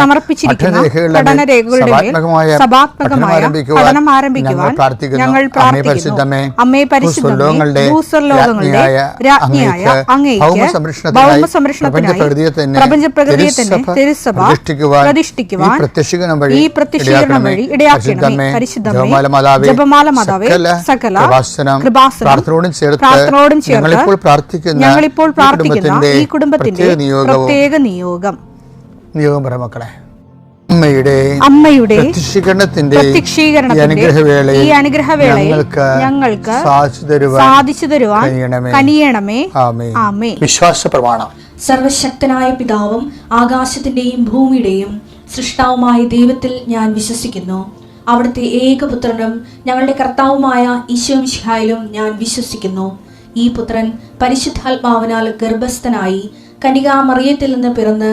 സമർപ്പിച്ചിരിക്കുന്ന ആരംഭിക്കുവാൻ പഠനം ആരംഭിക്കുവാൻ ഞങ്ങൾ പ്രാർത്ഥിക്കുന്നു. അമ്മേ പരിശുദ്ധമേ, ഭൂസ്വർലോകങ്ങളുടെ രാജ്ഞിയായ പ്രപഞ്ചപ്രകൃതിയെ തന്നെ തിരുസഭ പ്രതിഷ്ഠിക്കുവാൻ ഈ പ്രത്യക്ഷീകരണം വഴി ഈ പ്രത്യക്ഷീകരണം ഇടയാക്കണമേ. പരിശുദ്ധമേ ജപമാല മാതാവേ സകല കൃപാസനം കൃപാസനം പ്രാർത്ഥനയോടും ചേർത്ത് പ്രാർത്ഥനയോടും ചേർത്ത് ഞങ്ങളിപ്പോൾ പ്രാർത്ഥിക്കുന്ന ഈ കുടുംബത്തിന്റെ പ്രത്യേക നിയോഗം. നിയോഗം പറ മക്കളെ. അമ്മയുടെ അമ്മയുടെ പ്രത്യക്ഷീകരണത്തിന്റെ അനുഗ്രഹവേളയിൽ ഈ അനുഗ്രഹവേളയിൽ ഞങ്ങൾക്ക് ഞങ്ങൾക്ക് സാധിച്ചു തരുവാൻ സാധിച്ചു തരുവാൻ കനിയണമേ. ആമേ ആമേ വിശ്വാസ പ്രമാണം സർവശക്തനായ പിതാവും ആകാശത്തിന്റെയും ഭൂമിയുടെയും സൃഷ്ടാവുമായ ദൈവത്തിൽ ഞാൻ വിശ്വസിക്കുന്നു. അവിടുത്തെ ഏകപുത്രനും ഞങ്ങളുടെ കർത്താവുമായ ഈശോമിഷിഹായിലും ഞാൻ വിശ്വസിക്കുന്നു. ഈ പുത്രൻ പരിശുദ്ധാത്മാവിനാൽ ഗർഭസ്ഥനായി കനികാമറിയത്തിൽ നിന്ന് പിറന്ന്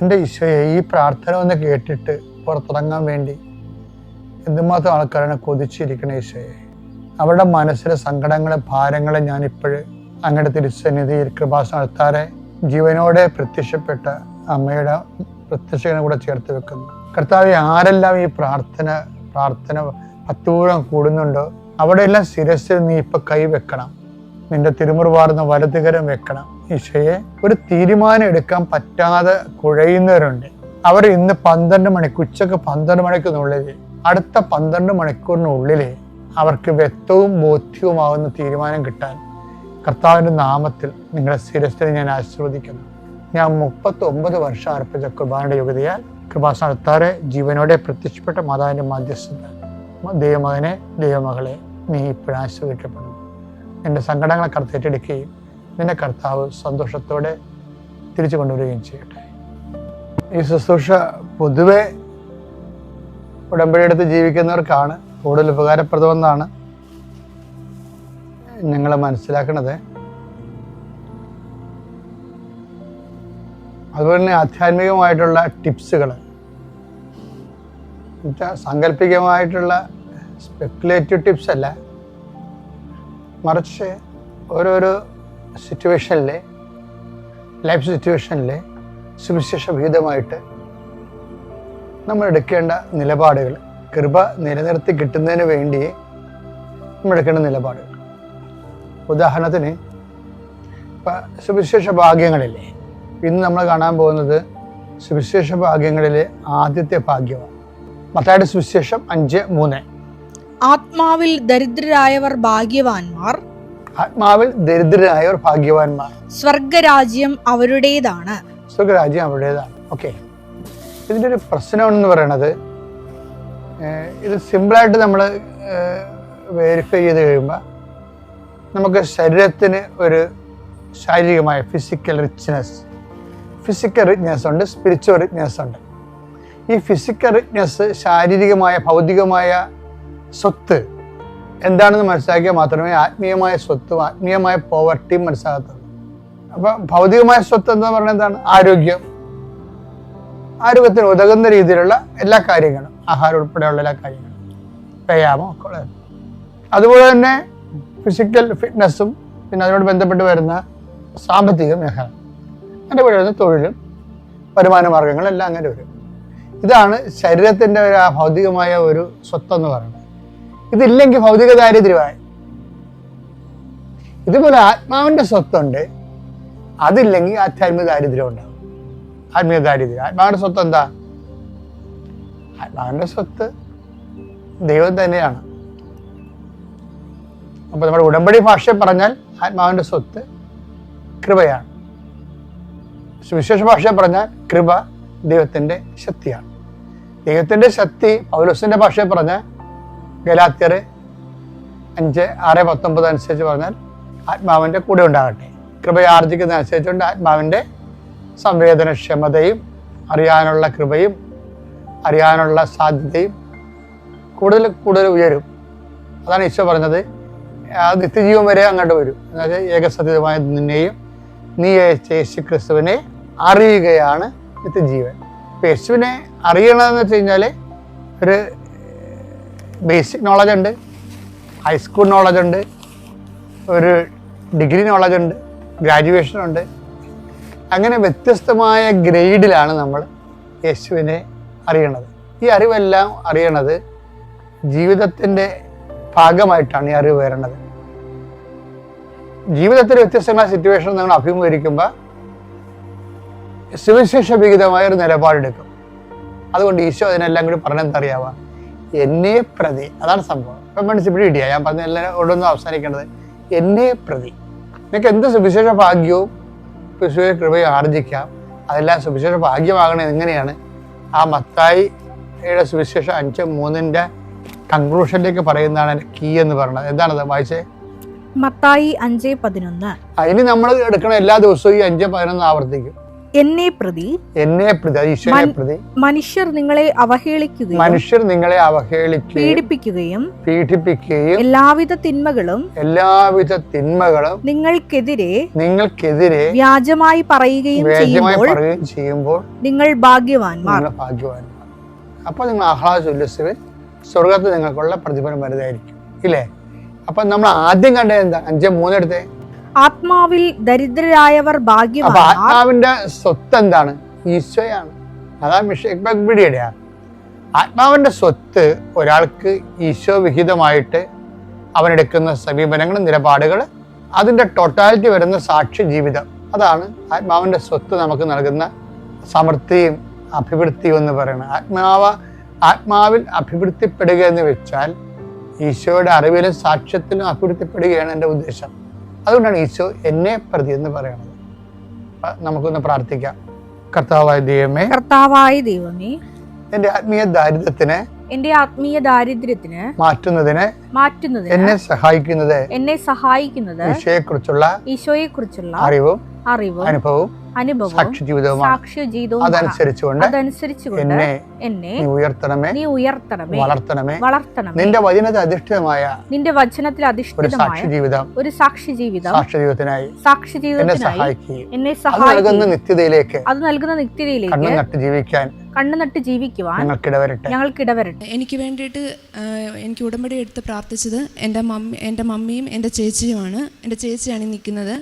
എന്റെ ഈശോയെ ഈ പ്രാർത്ഥന ഒന്ന് കേട്ടിട്ട് പുറത്തിറങ്ങാൻ വേണ്ടി എന്തുമാത്രം ആൾക്കാരാണ് കൊതിച്ചിരിക്കണ ഈശോയെ. അവരുടെ മനസ്സിലെ സങ്കടങ്ങളെ ഭാരങ്ങളെ ഞാനിപ്പോഴ് അങ്ങയുടെ തിരുസന്നിധിയിൽ കൃപാസ നടത്താറെ ജീവനോടെ പ്രത്യക്ഷപ്പെട്ട അമ്മയുടെ പ്രത്യക്ഷനെ കൂടെ ചേർത്ത് വെക്കുന്നു. കർത്താവ് ആരെല്ലാം ഈ പ്രാർത്ഥന പ്രാർത്ഥന പത്തുപൂരം കൂടുന്നുണ്ടോ അവിടെയെല്ലാം ശിരസിൽ നീ ഇപ്പൊ കൈ വെക്കണം. നിന്റെ തിരുമുറുവാർന്ന വലതുകരം വെക്കണം. ഈശോയെ ഒരു തീരുമാനം എടുക്കാൻ പറ്റാതെ കുഴയുന്നവരുണ്ട്. അവർ ഇന്ന് പന്ത്രണ്ട് മണിക്ക് ഉച്ചയ്ക്ക് പന്ത്രണ്ട് മണിക്കുള്ളിൽ അടുത്ത പന്ത്രണ്ട് മണിക്കൂറിനുള്ളിൽ അവർക്ക് വ്യക്തവും ബോധ്യവുമാകുന്ന തീരുമാനം കിട്ടാൻ കർത്താവിന്റെ നാമത്തിൽ നിങ്ങളെ ശിരസിനെ ഞാൻ ആശീർവദിക്കുന്നു. ഞാൻ മുപ്പത്തി ഒമ്പത് വർഷം അർപ്പിച്ച കുർബാനയുടെ യോഗ്യതയാൽ കൃപാസ നടത്താറെ ജീവനോടെ പ്രത്യക്ഷപ്പെട്ട മാതാവിന്റെ മധ്യസ്ഥത ദൈവമകനെ ദൈവമകളെ നീ ഇപ്പോഴും എന്റെ സങ്കടങ്ങളെ കർത്തേറ്റെടുക്കുകയും നിന്നെ കർത്താവ് സന്തോഷത്തോടെ തിരിച്ചു കൊണ്ടുവരികയും ചെയ്യട്ടെ. ഈ ശുശ്രൂഷ പൊതുവെ ഉടമ്പടിയെടുത്ത് ജീവിക്കുന്നവർക്കാണ്. കൂടുതൽ ഉപകാരപ്രദമെന്നാണ് ഞങ്ങൾ മനസ്സിലാക്കുന്നത് അതുപോലെ തന്നെ ആധ്യാത്മികമായിട്ടുള്ള ടിപ്സുകൾ സാങ്കല്പികമായിട്ടുള്ള സ്പെക്കുലേറ്റീവ് ടിപ്സ് അല്ല. മറിച്ച് ഓരോരോ സിറ്റുവേഷനിൽ ലൈഫ് സിറ്റുവേഷനിലെ സുവിശേഷ വിഹിതമായിട്ട് നമ്മൾ എടുക്കേണ്ട നിലപാടുകൾ കൃപ നിലനിർത്തി കിട്ടുന്നതിന് വേണ്ടി നമ്മൾ എടുക്കേണ്ട നിലപാടുകൾ. ഉദാഹരണത്തിന് ഇപ്പം സുവിശേഷ ഭാഗ്യങ്ങളില്ലേ? ഇന്ന് നമ്മൾ കാണാൻ പോകുന്നത് സുവിശേഷ ഭാഗ്യങ്ങളിലെ ആദ്യത്തെ ഭാഗ്യമാണ്. മത്തായുടെ സുവിശേഷം അഞ്ച് മൂന്ന്. ആത്മാവിൽ ദരിദ്രരായവർ ഭാഗ്യവാന്മാർ ആത്മാവിൽ ദരിദ്രരായവർ ഭാഗ്യവാന്മാർ. സ്വർഗരാജ്യം അവരുടേതാണ്. സ്വർഗരാജ്യം അവരുടേതാണ്. ഓക്കെ ഇതിന്റെ ഒരു പ്രശ്നമാണെന്ന് പറയണത് ഇത് സിമ്പിളായിട്ട് നമ്മൾ വെരിഫൈ ചെയ്ത് കഴിയുമ്പോൾ നമുക്ക് ശരീരത്തിന് ഒരു ശാരീരികമായ ഫിസിക്കൽ റിച്ച്നെസ് ഫിസിക്കൽ റിച്ച്നെസ് ഉണ്ട് സ്പിരിച്വൽ റിച്ച്നെസ് ഉണ്ട്. ഈ ഫിസിക്കൽ റിച്ച്നെസ് ശാരീരികമായ ഭൗതികമായ സ്വത്ത് എന്താണെന്ന് മനസ്സിലാക്കിയാൽ മാത്രമേ ആത്മീയമായ സ്വത്തും ആത്മീയമായ പോവർട്ടിയും മനസ്സിലാകത്തുള്ളൂ. അപ്പം ഭൗതികമായ സ്വത്ത് എന്ന് പറഞ്ഞാൽ എന്താണ്? ആരോഗ്യം. ആരോഗ്യത്തിന് ഉതകുന്ന രീതിയിലുള്ള എല്ലാ കാര്യങ്ങളും ആഹാരം ഉൾപ്പെടെയുള്ള എല്ലാ കാര്യങ്ങളും വ്യായാമം ഒക്കെ അതുപോലെ തന്നെ ഫിസിക്കൽ ഫിറ്റ്നസ്സും പിന്നെ അതിനോട് ബന്ധപ്പെട്ട് വരുന്ന സാമ്പത്തിക മേഖല അതിന്റെ കൂടെ വരുന്ന തൊഴിലും വരുമാന മാർഗങ്ങളും എല്ലാം അങ്ങനെ വരും. ഇതാണ് ശരീരത്തിന്റെ ഒരു ഭൗതികമായ ഒരു സ്വത്തെന്ന് പറയുന്നത്. ഇതില്ലെങ്കിൽ ഭൗതിക ദാരിദ്ര്യമായി ഇതുപോലെ ആത്മാവിന്റെ സ്വത്തുണ്ട്. അതില്ലെങ്കിൽ ആധ്യാത്മിക ദാരിദ്ര്യം ഉണ്ടാവും. ആത്മീയ ദാരിദ്ര്യം. ആത്മാവിന്റെ സ്വത്ത് എന്താ? ആത്മാവിന്റെ സ്വത്ത് ദൈവം തന്നെയാണ്. അപ്പൊ നമ്മുടെ ഉടമ്പടി ഭാഷ പറഞ്ഞാൽ ആത്മാവിന്റെ സ്വത്ത് കൃപയാണ്. സുവിശേഷ ഭാഷ പറഞ്ഞാൽ കൃപ ദൈവത്തിന്റെ ശക്തിയാണ്. ദൈവത്തിന്റെ ശക്തി പൗലോസിന്റെ ഭാഷയിൽ പറഞ്ഞാൽ ഗലാത്യർ അഞ്ച് ആറ് പത്തൊമ്പത് അനുസരിച്ച് പറഞ്ഞാൽ ആത്മാവിന്റെ കൂടെ ഉണ്ടാകട്ടെ. കൃപ ആർജിക്കുന്ന അനുസരിച്ചുകൊണ്ട് ആത്മാവിന്റെ സംവേദനക്ഷമതയും അറിയാനുള്ള കൃപയും അറിയാനുള്ള സാധ്യതയും കൂടുതൽ കൂടുതൽ ഉയരും. അതാണ് ഈശോ പറഞ്ഞത്. നിത്യജീവൻ വരെ അങ്ങോട്ട് വരും. അതായത് ഏകസത്യമായ നിന്നെയും നീ യേശു ക്രിസ്തുവിനെ അറിയുകയാണ് നിത്യജീവൻ. യേശുവിനെ അറിയണമെന്ന് വെച്ച് കഴിഞ്ഞാൽ ഒരു ബേസിക് നോളജ് ഉണ്ട്. ഹൈസ്കൂൾ നോളജ് ഉണ്ട്. ഒരു ഡിഗ്രി നോളജ് ഉണ്ട്. ഗ്രാജുവേഷൻ ഉണ്ട്. അങ്ങനെ വ്യത്യസ്തമായ ഗ്രേഡിലാണ് നമ്മൾ യേശുവിനെ അറിയണത്. ഈ അറിവെല്ലാം അറിയണത് ജീവിതത്തിന്റെ ഭാഗമായിട്ടാണ് ഈ അറിവ് വരണത് ജീവിതത്തിൽ വ്യത്യസ്തമായ സിറ്റുവേഷൻ നിങ്ങൾ അഭിമുഖീകരിക്കുമ്പോൾ സുവിശേഷ വിഹിതമായ ഒരു നിലപാടെടുക്കും. അതുകൊണ്ട് ഈശോ അതിനെല്ലാം കൂടി പറഞ്ഞെന്തറിയാവാ എന്നെ പ്രതി. അതാണ് സംഭവം. ഇപ്പം മനസ്സിൽ കിട്ടിയ ഞാൻ പറഞ്ഞ എല്ലാവരോടൊന്നും അവസാനിക്കേണ്ടത്. എന്നെ പ്രതി. നിങ്ങൾക്ക് എന്ത് സുവിശേഷ ഭാഗ്യവും സുവിശേഷ കൃപയും ആർജിക്കാം. അതെല്ലാം സുവിശേഷ ഭാഗ്യമാകണത് എങ്ങനെയാണ്? ആ മത്തായിയുടെ സുവിശേഷം അഞ്ച് മൂന്നിന്റെ കൺക്ലൂഷനിലേക്ക് പറയുന്നതാണ് എന്റെ കീ എന്ന് പറയുന്നത് എന്താണത്? വായിച്ചേ. മത്തായി അഞ്ച് പതിനൊന്ന്. ഇനി നമ്മൾ എടുക്കണ എല്ലാ ദിവസവും ഈ അഞ്ച് പതിനൊന്ന് ആവർത്തിക്കും. എന്നെ പ്രതി. എന്നെ പ്രതി ഈശ്വരനെ പ്രതി. മനുഷ്യർ നിങ്ങളെ അവഹേളിക്കുകയും മനുഷ്യർ നിങ്ങളെ അവഹേളിക്കുകയും പീഡിപ്പിക്കുകയും പീഡിപ്പിക്കുകയും എല്ലാവിധ തിന്മകളും എല്ലാവിധ തിന്മകളും നിങ്ങൾക്കെതിരെ നിങ്ങൾക്കെതിരെ വ്യാജമായി പറയുകയും ചെയ്യുമ്പോൾ പറയുകയും ചെയ്യുമ്പോൾ നിങ്ങൾ ഭാഗ്യവാന്മാർ. ഭാഗ്യവാന്മാർ. അപ്പോൾ നിങ്ങൾ ആഹ്ലാദ ഉല്ലസിവൻ സ്വർഗത്തിൽ നിങ്ങൾക്കുള്ള പ്രതിഫലം വലുതായിരിക്കും. ഇല്ലേ? അപ്പം നമ്മൾ ആദ്യം കണ്ടത് എന്താ? അഞ്ചേ മൂന്നെടുത്തേ. ആത്മാവിൽ ദരിദ്രരായവർ ഭാഗ്യവാന്മാർ ആത്മാവിന്റെ സ്വത്ത് എന്താണ് ഈശോയാണ്. അതാ പിടിയടിയാ ആത്മാവിന്റെ സ്വത്ത് ഒരാൾക്ക് ഈശോ വിഹിതമായിട്ട് അവനെടുക്കുന്ന സമീപനങ്ങൾ നിലപാടുകൾ അതിന്റെ ടോട്ടാലിറ്റി വരുന്ന സാക്ഷി ജീവിതം. അതാണ് ആത്മാവിന്റെ സ്വത്ത് നമുക്ക് നൽകുന്ന സമൃദ്ധിയും അഭിവൃദ്ധിയും എന്ന് പറയുന്നത്. ആത്മാവ് ആത്മാവിൽ അഭിവൃദ്ധിപ്പെടുക എന്ന് വെച്ചാൽ ഈശോയുടെ അറിവിലും സാക്ഷ്യത്തിലും അഭിവൃദ്ധിപ്പെടുകയാണ് എന്റെ ഉദ്ദേശം. അതുകൊണ്ടാണ് ഈശോ എന്നെ പ്രതി എന്ന് പറയുന്നത്. നമുക്കൊന്ന് പ്രാർത്ഥിക്കാം. കർത്താവായ ദൈവമേ കർത്താവായ ദൈവമേ എന്റെ ആത്മീയ ദാരിദ്ര്യത്തിനെ എന്റെ ആത്മീയ ദാരിദ്ര്യത്തിന് മാറ്റുന്നതിന് മാറ്റുന്നതിന് എന്നെ സഹായിക്കുന്നത് എന്നെ സഹായിക്കുന്നത് ഈശോയെക്കുറിച്ചുള്ള ഈശോയെ കുറിച്ചുള്ള അറിവും അറിവും അനുഭവവും അനുഭവം സാക്ഷി ജീവിതവും സാക്ഷ്യ ജീവിതവും അതനുസരിച്ചുകൊണ്ട് അതനുസരിച്ചുകൊണ്ട് എന്നെ എന്നെ നീ ഉയർത്തണമേ നീ ഉയർത്തണമേ വളർത്തണമേ. വളർത്തണമേ. നിന്റെ വചനത്തെ അധിഷ്ഠിതമായ നിന്റെ വചനത്തിൽ ഒരു അധിഷ്ഠിതമായ സാക്ഷി ജീവിതം ഒരു സാക്ഷി ജീവിതം സാക്ഷി ജീവിതത്തിനായി സാക്ഷി എന്നെ ജീവിതത്തിനായി എന്നെ സഹായിക്കുക എന്നെ സഹായിക്കുന്ന നിത്യതയിലേക്ക് അത് നൽകുന്ന കണ്ണു നിത്യതയിലേക്ക് നട്ട് ജീവിക്കാൻ കണ്ണു നട്ട് ജീവിക്കുവാൻ ഞങ്ങൾക്ക് ഇടവരട്ടെ എനിക്ക് വേണ്ടിയിട്ട് എനിക്ക് ഉടമ്പടി എടുത്ത് പ്രാർത്ഥിച്ചത് എന്റെ മമ്മി എന്റെ മമ്മിയും എന്റെ ചേച്ചിയുമാണ്. എന്റെ ചേച്ചിയാണ് നിൽക്കുന്നത്.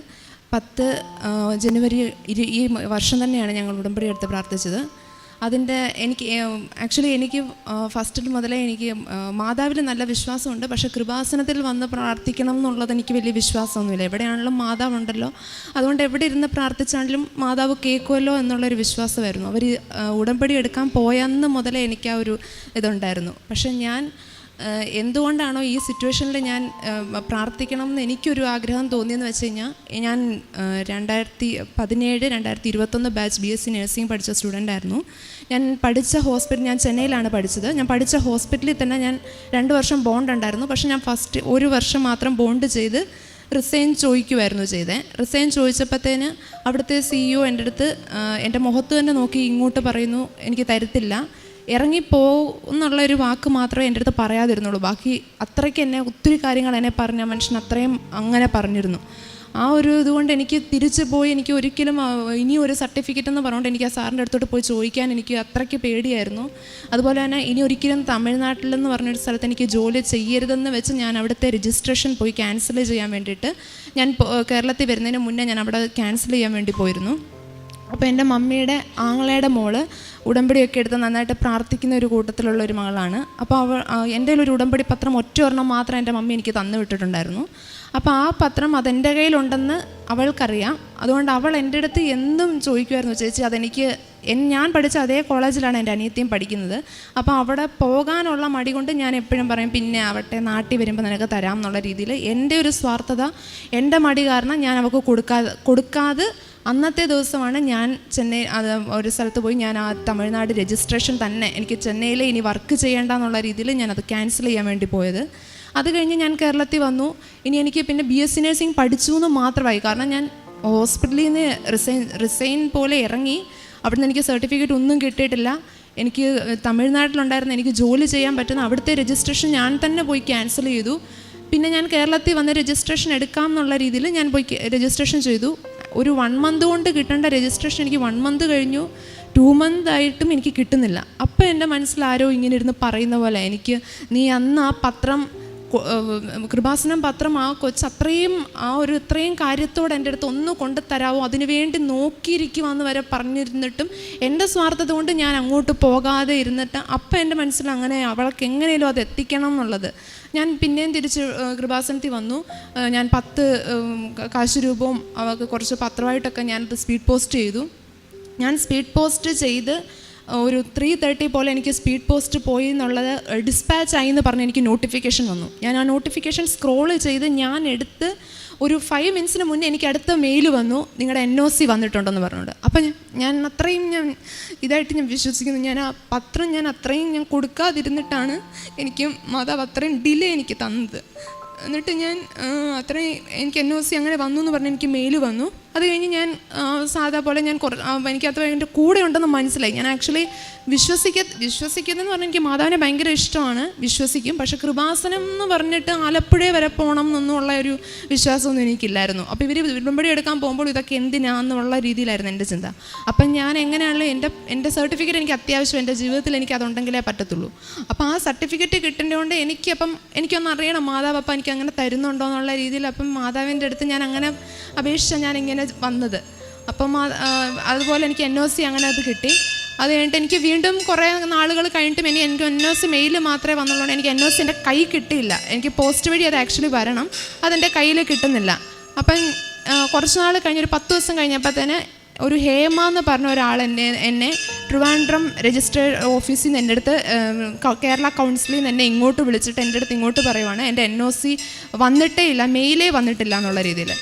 പത്ത് ജനുവരി ഈ വർഷം തന്നെയാണ് ഞങ്ങൾ ഉടമ്പടി എടുത്ത് പ്രാർത്ഥിച്ചത്. അതിന്റെ എനിക്ക് ആക്ച്വലി എനിക്ക് ഫസ്റ്റ് മുതലേ എനിക്ക് മാതാവിൽ നല്ല വിശ്വാസമുണ്ട്. പക്ഷേ കൃപാസനത്തിൽ വന്ന് പ്രാർത്ഥിക്കണം എന്നുള്ളത് എനിക്ക് വലിയ വിശ്വാസമൊന്നുമില്ല. എവിടെയാണെങ്കിലും മാതാവുണ്ടല്ലോ. അതുകൊണ്ട് എവിടെ ഇരുന്ന് പ്രാർത്ഥിച്ചാണെങ്കിലും മാതാവ് കേൾക്കുമല്ലോ എന്നുള്ളൊരു വിശ്വാസമായിരുന്നു. അവർ ഉടമ്പടി എടുക്കാൻ പോയെന്ന് മുതലേ എനിക്ക് ആ ഒരു ഇതുണ്ടായിരുന്നു. പക്ഷേ ഞാൻ എന്തുകൊണ്ടാണോ ഈ സിറ്റുവേഷനിൽ ഞാൻ പ്രാർത്ഥിക്കണം എന്ന് എനിക്കൊരു ആഗ്രഹം തോന്നിയെന്ന് വെച്ച് കഴിഞ്ഞാൽ ഞാൻ രണ്ടായിരത്തി പതിനേഴ് രണ്ടായിരത്തി ഇരുപത്തൊന്ന് batch B S C nursing പഠിച്ച സ്റ്റുഡന്റ് ആയിരുന്നു. ഞാൻ പഠിച്ച ഹോസ്പിറ്റൽ ഞാൻ ചെന്നൈയിലാണ് പഠിച്ചത്. ഞാൻ പഠിച്ച ഹോസ്പിറ്റലിൽ തന്നെ ഞാൻ രണ്ട് വർഷം ബോണ്ട് ഉണ്ടായിരുന്നു. പക്ഷേ ഞാൻ ഫസ്റ്റ് ഒരു വർഷം മാത്രം ബോണ്ട് ചെയ്ത് റിസൈൻ ചോദിക്കുമായിരുന്നു ചെയ്തേ. റിസൈൻ ചോദിച്ചപ്പോഴത്തേന് അവിടുത്തെ സിഇഒ എന്റെ അടുത്ത് എന്റെ മുഖത്ത് തന്നെ നോക്കി ഇങ്ങോട്ട് പറയുന്നു എനിക്ക് തരത്തില്ല. ഇറങ്ങിപ്പോ എന്നുള്ള ഒരു വാക്ക് മാത്രമേ എന്റെ അടുത്ത് പറയാതിരുന്നുള്ളൂ. ബാക്കി അത്രയ്ക്ക് എന്നെ ഒത്തിരി കാര്യങ്ങൾ എന്നെ പറഞ്ഞ മനുഷ്യൻ അത്രയും അങ്ങനെ പറഞ്ഞിരുന്നു. ആ ഒരു ഇതുകൊണ്ട് എനിക്ക് തിരിച്ചു പോയി എനിക്ക് ഒരിക്കലും ഇനി ഒരു സർട്ടിഫിക്കറ്റ് എന്ന് പറഞ്ഞുകൊണ്ട് എനിക്ക് ആ സാറിന്റെ അടുത്തോട്ട് പോയി ചോദിക്കാൻ എനിക്ക് അത്രയ്ക്ക് പേടിയായിരുന്നു. അതുപോലെ തന്നെ ഇനി ഒരിക്കലും തമിഴ്നാട്ടിലെന്ന് പറഞ്ഞൊരു സ്ഥലത്ത് എനിക്ക് ജോലി ചെയ്യരുതെന്ന് വെച്ച് ഞാൻ അവിടുത്തെ രജിസ്ട്രേഷൻ പോയി ക്യാൻസൽ ചെയ്യാൻ വേണ്ടിയിട്ട് ഞാൻ കേരളത്തിൽ വരുന്നതിന് മുന്നേ ഞാൻ അവിടെ ക്യാൻസൽ ചെയ്യാൻ വേണ്ടി പോയിരുന്നു. അപ്പോൾ എന്റെ മമ്മിയുടെ ആങ്ങളയുടെ മോൾ ഉടമ്പടിയൊക്കെ എടുത്ത് നന്നായിട്ട് പ്രാർത്ഥിക്കുന്ന ഒരു കൂട്ടത്തിലുള്ള ഒരു മകളാണ്. അപ്പോൾ അവൾ എന്റെ ഒരു ഉടമ്പടി പത്രം ഒറ്റ ഒരെണ്ണം മാത്രം എന്റെ മമ്മി എനിക്ക് തന്നു വിട്ടിട്ടുണ്ടായിരുന്നു. അപ്പോൾ ആ പത്രം അതെന്റെ കയ്യിലുണ്ടെന്ന് അവൾക്കറിയാം. അതുകൊണ്ട് അവൾ എന്റെ അടുത്ത് എന്തും ചോദിക്കുമായിരുന്നു ചേച്ചി അതെനിക്ക് ഞാൻ പഠിച്ച അതേ കോളേജിലാണ് എന്റെ അനിയത്തിയും പഠിക്കുന്നത്. അപ്പോൾ അവിടെ പോകാനുള്ള മടി കൊണ്ട് ഞാൻ എപ്പോഴും പറയും പിന്നെ ആവട്ടെ നാട്ടിൽ വരുമ്പോൾ നിനക്ക് തരാം എന്നുള്ള രീതിയിൽ എന്റെ ഒരു സ്വാർത്ഥത എന്റെ മടി കാരണം ഞാൻ അവൾക്ക് കൊടുക്കാതെ കൊടുക്കാതെ അന്നത്തെ ദിവസമാണ് ഞാൻ ചെന്നൈ അത് ഒരു സ്ഥലത്ത് പോയി ഞാൻ ആ തമിഴ്നാട് രജിസ്ട്രേഷൻ തന്നെ എനിക്ക് ചെന്നൈയിൽ ഇനി വർക്ക് ചെയ്യേണ്ട എന്നുള്ള രീതിയിൽ ഞാൻ അത് ക്യാൻസൽ ചെയ്യാൻ വേണ്ടി പോയത്. അത് കഴിഞ്ഞ് ഞാൻ കേരളത്തിൽ വന്നു. ഇനി എനിക്ക് പിന്നെ ബി എസ് സി നഴ്സിംഗ് പഠിച്ചു എന്ന് മാത്രമായി. കാരണം ഞാൻ ഹോസ്പിറ്റലിൽ നിന്ന് റിസൈൻ റിസൈൻ പോലെ ഇറങ്ങി. അവിടുന്ന് എനിക്ക് സർട്ടിഫിക്കറ്റ് ഒന്നും കിട്ടിയിട്ടില്ല. എനിക്ക് തമിഴ്നാട്ടിലുണ്ടായിരുന്ന എനിക്ക് ജോലി ചെയ്യാൻ പറ്റുന്ന അവിടുത്തെ രജിസ്ട്രേഷൻ ഞാൻ തന്നെ പോയി ക്യാൻസൽ ചെയ്തു. പിന്നെ ഞാൻ കേരളത്തിൽ വന്ന് രജിസ്ട്രേഷൻ എടുക്കാം എന്നുള്ള രീതിയിൽ ഞാൻ പോയി രജിസ്ട്രേഷൻ ചെയ്തു. ഒരു വൺ മന്ത് കൊണ്ട് കിട്ടേണ്ട രജിസ്ട്രേഷൻ എനിക്ക് വൺ മന്ത് കഴിഞ്ഞു. ടു മന്ത് ആയിട്ടും എനിക്ക് കിട്ടുന്നില്ല. അപ്പോൾ എന്റെ മനസ്സിൽ ആരോ ഇങ്ങനെ ഇരുന്ന് പറയുന്ന പോലെ എനിക്ക് നീ അന്ന് ആ പത്രം കൃപാസനം പത്രം ആ കൊച്ച് അത്രയും ആ ഒരു ഇത്രയും കാര്യത്തോടെ എന്റെ അടുത്ത് ഒന്ന് കൊണ്ടു തരാമോ അതിനു വേണ്ടി നോക്കിയിരിക്കുവാന്ന് വരെ പറഞ്ഞിരുന്നിട്ടും എന്റെ സ്വാർത്ഥത കൊണ്ട് ഞാൻ അങ്ങോട്ട് പോകാതെ ഇരുന്നിട്ട് അപ്പം എന്റെ മനസ്സിൽ അങ്ങനെ അവൾക്ക് എങ്ങനെയും അത് എത്തിക്കണം എന്നുള്ളത്. ഞാൻ പിന്നെയും തിരിച്ച് കൃപാസനത്തിൽ വന്നു. ഞാൻ പത്ത് കാശ് രൂപവും അവൾക്ക് കുറച്ച് പത്രമായിട്ടൊക്കെ ഞാനത് സ്പീഡ് പോസ്റ്റ് ചെയ്തു. ഞാൻ സ്പീഡ് പോസ്റ്റ് ചെയ്ത് ഒരു ത്രീ തേർട്ടി പോലെ എനിക്ക് സ്പീഡ് പോസ്റ്റ് പോയി എന്നുള്ളത് ഡിസ്പാച്ച് ആയി എന്ന് പറഞ്ഞ് എനിക്ക് നോട്ടിഫിക്കേഷൻ വന്നു. ഞാൻ ആ നോട്ടിഫിക്കേഷൻ സ്ക്രോൾ ചെയ്ത് ഞാൻ എടുത്ത് ഒരു ഫൈവ് മിനിറ്റ്സിന് മുന്നേ എനിക്ക് അടുത്ത മെയിൽ വന്നു. നിങ്ങളുടെ എൻ ഒ സി വന്നിട്ടുണ്ടെന്ന് പറഞ്ഞുകൊണ്ട് അപ്പം ഞാൻ- അത്രയും ഞാൻ ഇതായിട്ട് ഞാൻ വിശ്വസിക്കുന്നു. ഞാൻ ആ പത്രം ഞാൻ അത്രയും ഞാൻ കൊടുക്കാതിരുന്നിട്ടാണ് എനിക്ക് മാതാവ് അത്രയും ഡിലേ എനിക്ക് തന്നത്. എന്നിട്ട് ഞാൻ അത്രയും എനിക്ക് എൻ ഒ സി അങ്ങനെ വന്നു എന്ന് പറഞ്ഞ് എനിക്ക് മെയിൽ വന്നു. അത് കഴിഞ്ഞ് ഞാൻ സാധാ പോലെ ഞാൻ കുറ എനിക്കകത്ത് എന്റെ കൂടെ ഉണ്ടെന്ന് മനസ്സിലായി. ഞാൻ ആക്ച്വലി വിശ്വസിക്ക വിശ്വസിക്കുന്നതെന്ന് പറഞ്ഞാൽ എനിക്ക് മാതാവിനെ ഭയങ്കര ഇഷ്ടമാണ്. വിശ്വസിക്കും. പക്ഷേ കൃപാസനം എന്ന് പറഞ്ഞിട്ട് ആലപ്പുഴ വരെ പോകണം എന്നുള്ള ഒരു വിശ്വാസമൊന്നും എനിക്കില്ലായിരുന്നു. അപ്പോൾ ഇവർ ഉടമ്പടി എടുക്കാൻ പോകുമ്പോൾ ഇതൊക്കെ എന്തിനാന്നുള്ള രീതിയിലായിരുന്നു എന്റെ ചിന്ത. അപ്പം ഞാൻ എങ്ങനെയാണല്ലോ എന്റെ എന്റെ സർട്ടിഫിക്കറ്റ് എനിക്ക് അത്യാവശ്യം എന്റെ ജീവിതത്തിൽ എനിക്ക് അതുണ്ടെങ്കിലേ പറ്റത്തുള്ളൂ. അപ്പോൾ ആ സർട്ടിഫിക്കറ്റ് കിട്ടേണ്ടതുകൊണ്ട് എനിക്കപ്പം എനിക്കൊന്ന് അറിയണം മാതാവ് അപ്പം എനിക്ക് അങ്ങനെ തരുന്നുണ്ടോ എന്നുള്ള രീതിയിൽ അപ്പം മാതാവിന്റെ അടുത്ത് ഞാൻ അങ്ങനെ അപേക്ഷിച്ച ഞാൻ ഇങ്ങനെ വന്നത്. അപ്പം അതുപോലെ എനിക്ക് എൻ ഒ സി അങ്ങനെ അത് കിട്ടി. അത് കഴിഞ്ഞിട്ട് എനിക്ക് വീണ്ടും കുറേ നാളുകൾ കഴിഞ്ഞിട്ടും ഇനി എനിക്ക് എൻ ഒ സി മെയിൽ മാത്രമേ വന്നുള്ളൂ. എനിക്ക് എൻ ഒ സി എന്റെ കൈ കിട്ടിയില്ല. എനിക്ക് പോസ്റ്റ് വഴി അത് ആക്ച്വലി വരണം. അതെന്റെ കയ്യിൽ കിട്ടുന്നില്ല. അപ്പം കുറച്ച് നാൾ കഴിഞ്ഞൊരു പത്ത് ദിവസം കഴിഞ്ഞപ്പോൾ തന്നെ ഒരു ഹേമ എന്ന് പറഞ്ഞ ഒരാൾ എന്നെ എന്നെ ട്രിവാൻഡ്രം രജിസ്റ്റേഡ് ഓഫീസിൽ നിന്ന് എന്റെ അടുത്ത് കേരള കൗൺസിലിൽ നിന്ന് എന്നെ ഇങ്ങോട്ട് വിളിച്ചിട്ട് എന്റെ അടുത്ത് ഇങ്ങോട്ട് പറയുവാണ്. എന്റെ എൻ ഒ സി വന്നിട്ടേ ഇല്ല മെയിലേ വന്നിട്ടില്ല എന്നുള്ള രീതിയിൽ.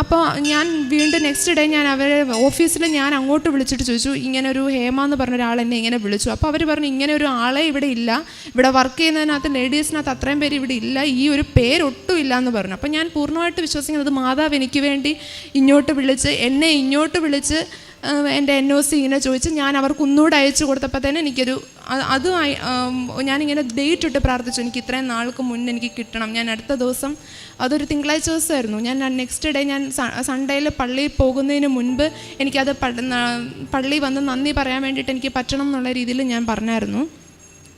അപ്പോൾ ഞാൻ വീണ്ടും നെക്സ്റ്റ് ഡേ ഞാൻ അവരെ ഓഫീസിൽ ഞാൻ അങ്ങോട്ട് വിളിച്ചിട്ട് ചോദിച്ചു ഇങ്ങനെ ഒരു ഹേമ എന്ന് പറഞ്ഞ ഒരാൾ എന്നെ ഇങ്ങനെ വിളിച്ചു. അപ്പോൾ അവർ പറഞ്ഞു ഇങ്ങനെ ഒരു ആളെ ഇവിടെ ഇല്ല. ഇവിടെ വർക്ക് ചെയ്യുന്നതിനകത്ത് ലേഡീസിനകത്ത് അത്രയും പേര് ഇവിടെ ഇല്ല. ഈ ഒരു പേരൊട്ടും ഇല്ല എന്ന് പറഞ്ഞു. അപ്പോൾ ഞാൻ പൂർണമായിട്ട് വിശ്വസിക്കുന്നത് മാതാവ് എനിക്ക് വേണ്ടി ഇങ്ങോട്ട് വിളിച്ച് എന്നെ ഇങ്ങോട്ട് വിളിച്ച് എന്റെ എൻ ഒ സി ഇങ്ങനെ ചോദിച്ച് ഞാൻ അവർക്ക് ഒന്നുകൂടെ അയച്ചു കൊടുത്തപ്പോൾ തന്നെ എനിക്കൊരു അത് ഞാനിങ്ങനെ ഡേറ്റ് ഇട്ട് പ്രാർത്ഥിച്ചു. എനിക്ക് ഇത്രയും നാൾക്ക് മുന്നേ എനിക്ക് കിട്ടണം. ഞാൻ അടുത്ത ദിവസം അതൊരു തിങ്കളാഴ്ച ദിവസമായിരുന്നു. ഞാൻ നെക്സ്റ്റ് ഡേ ഞാൻ സൺഡേയിൽ പള്ളിയിൽ പോകുന്നതിന് മുൻപ് എനിക്കത് പള്ളി വന്ന് നന്ദി പറയാൻ വേണ്ടിയിട്ട് എനിക്ക് പറ്റണം എന്നുള്ള രീതിയിൽ ഞാൻ പറഞ്ഞായിരുന്നു.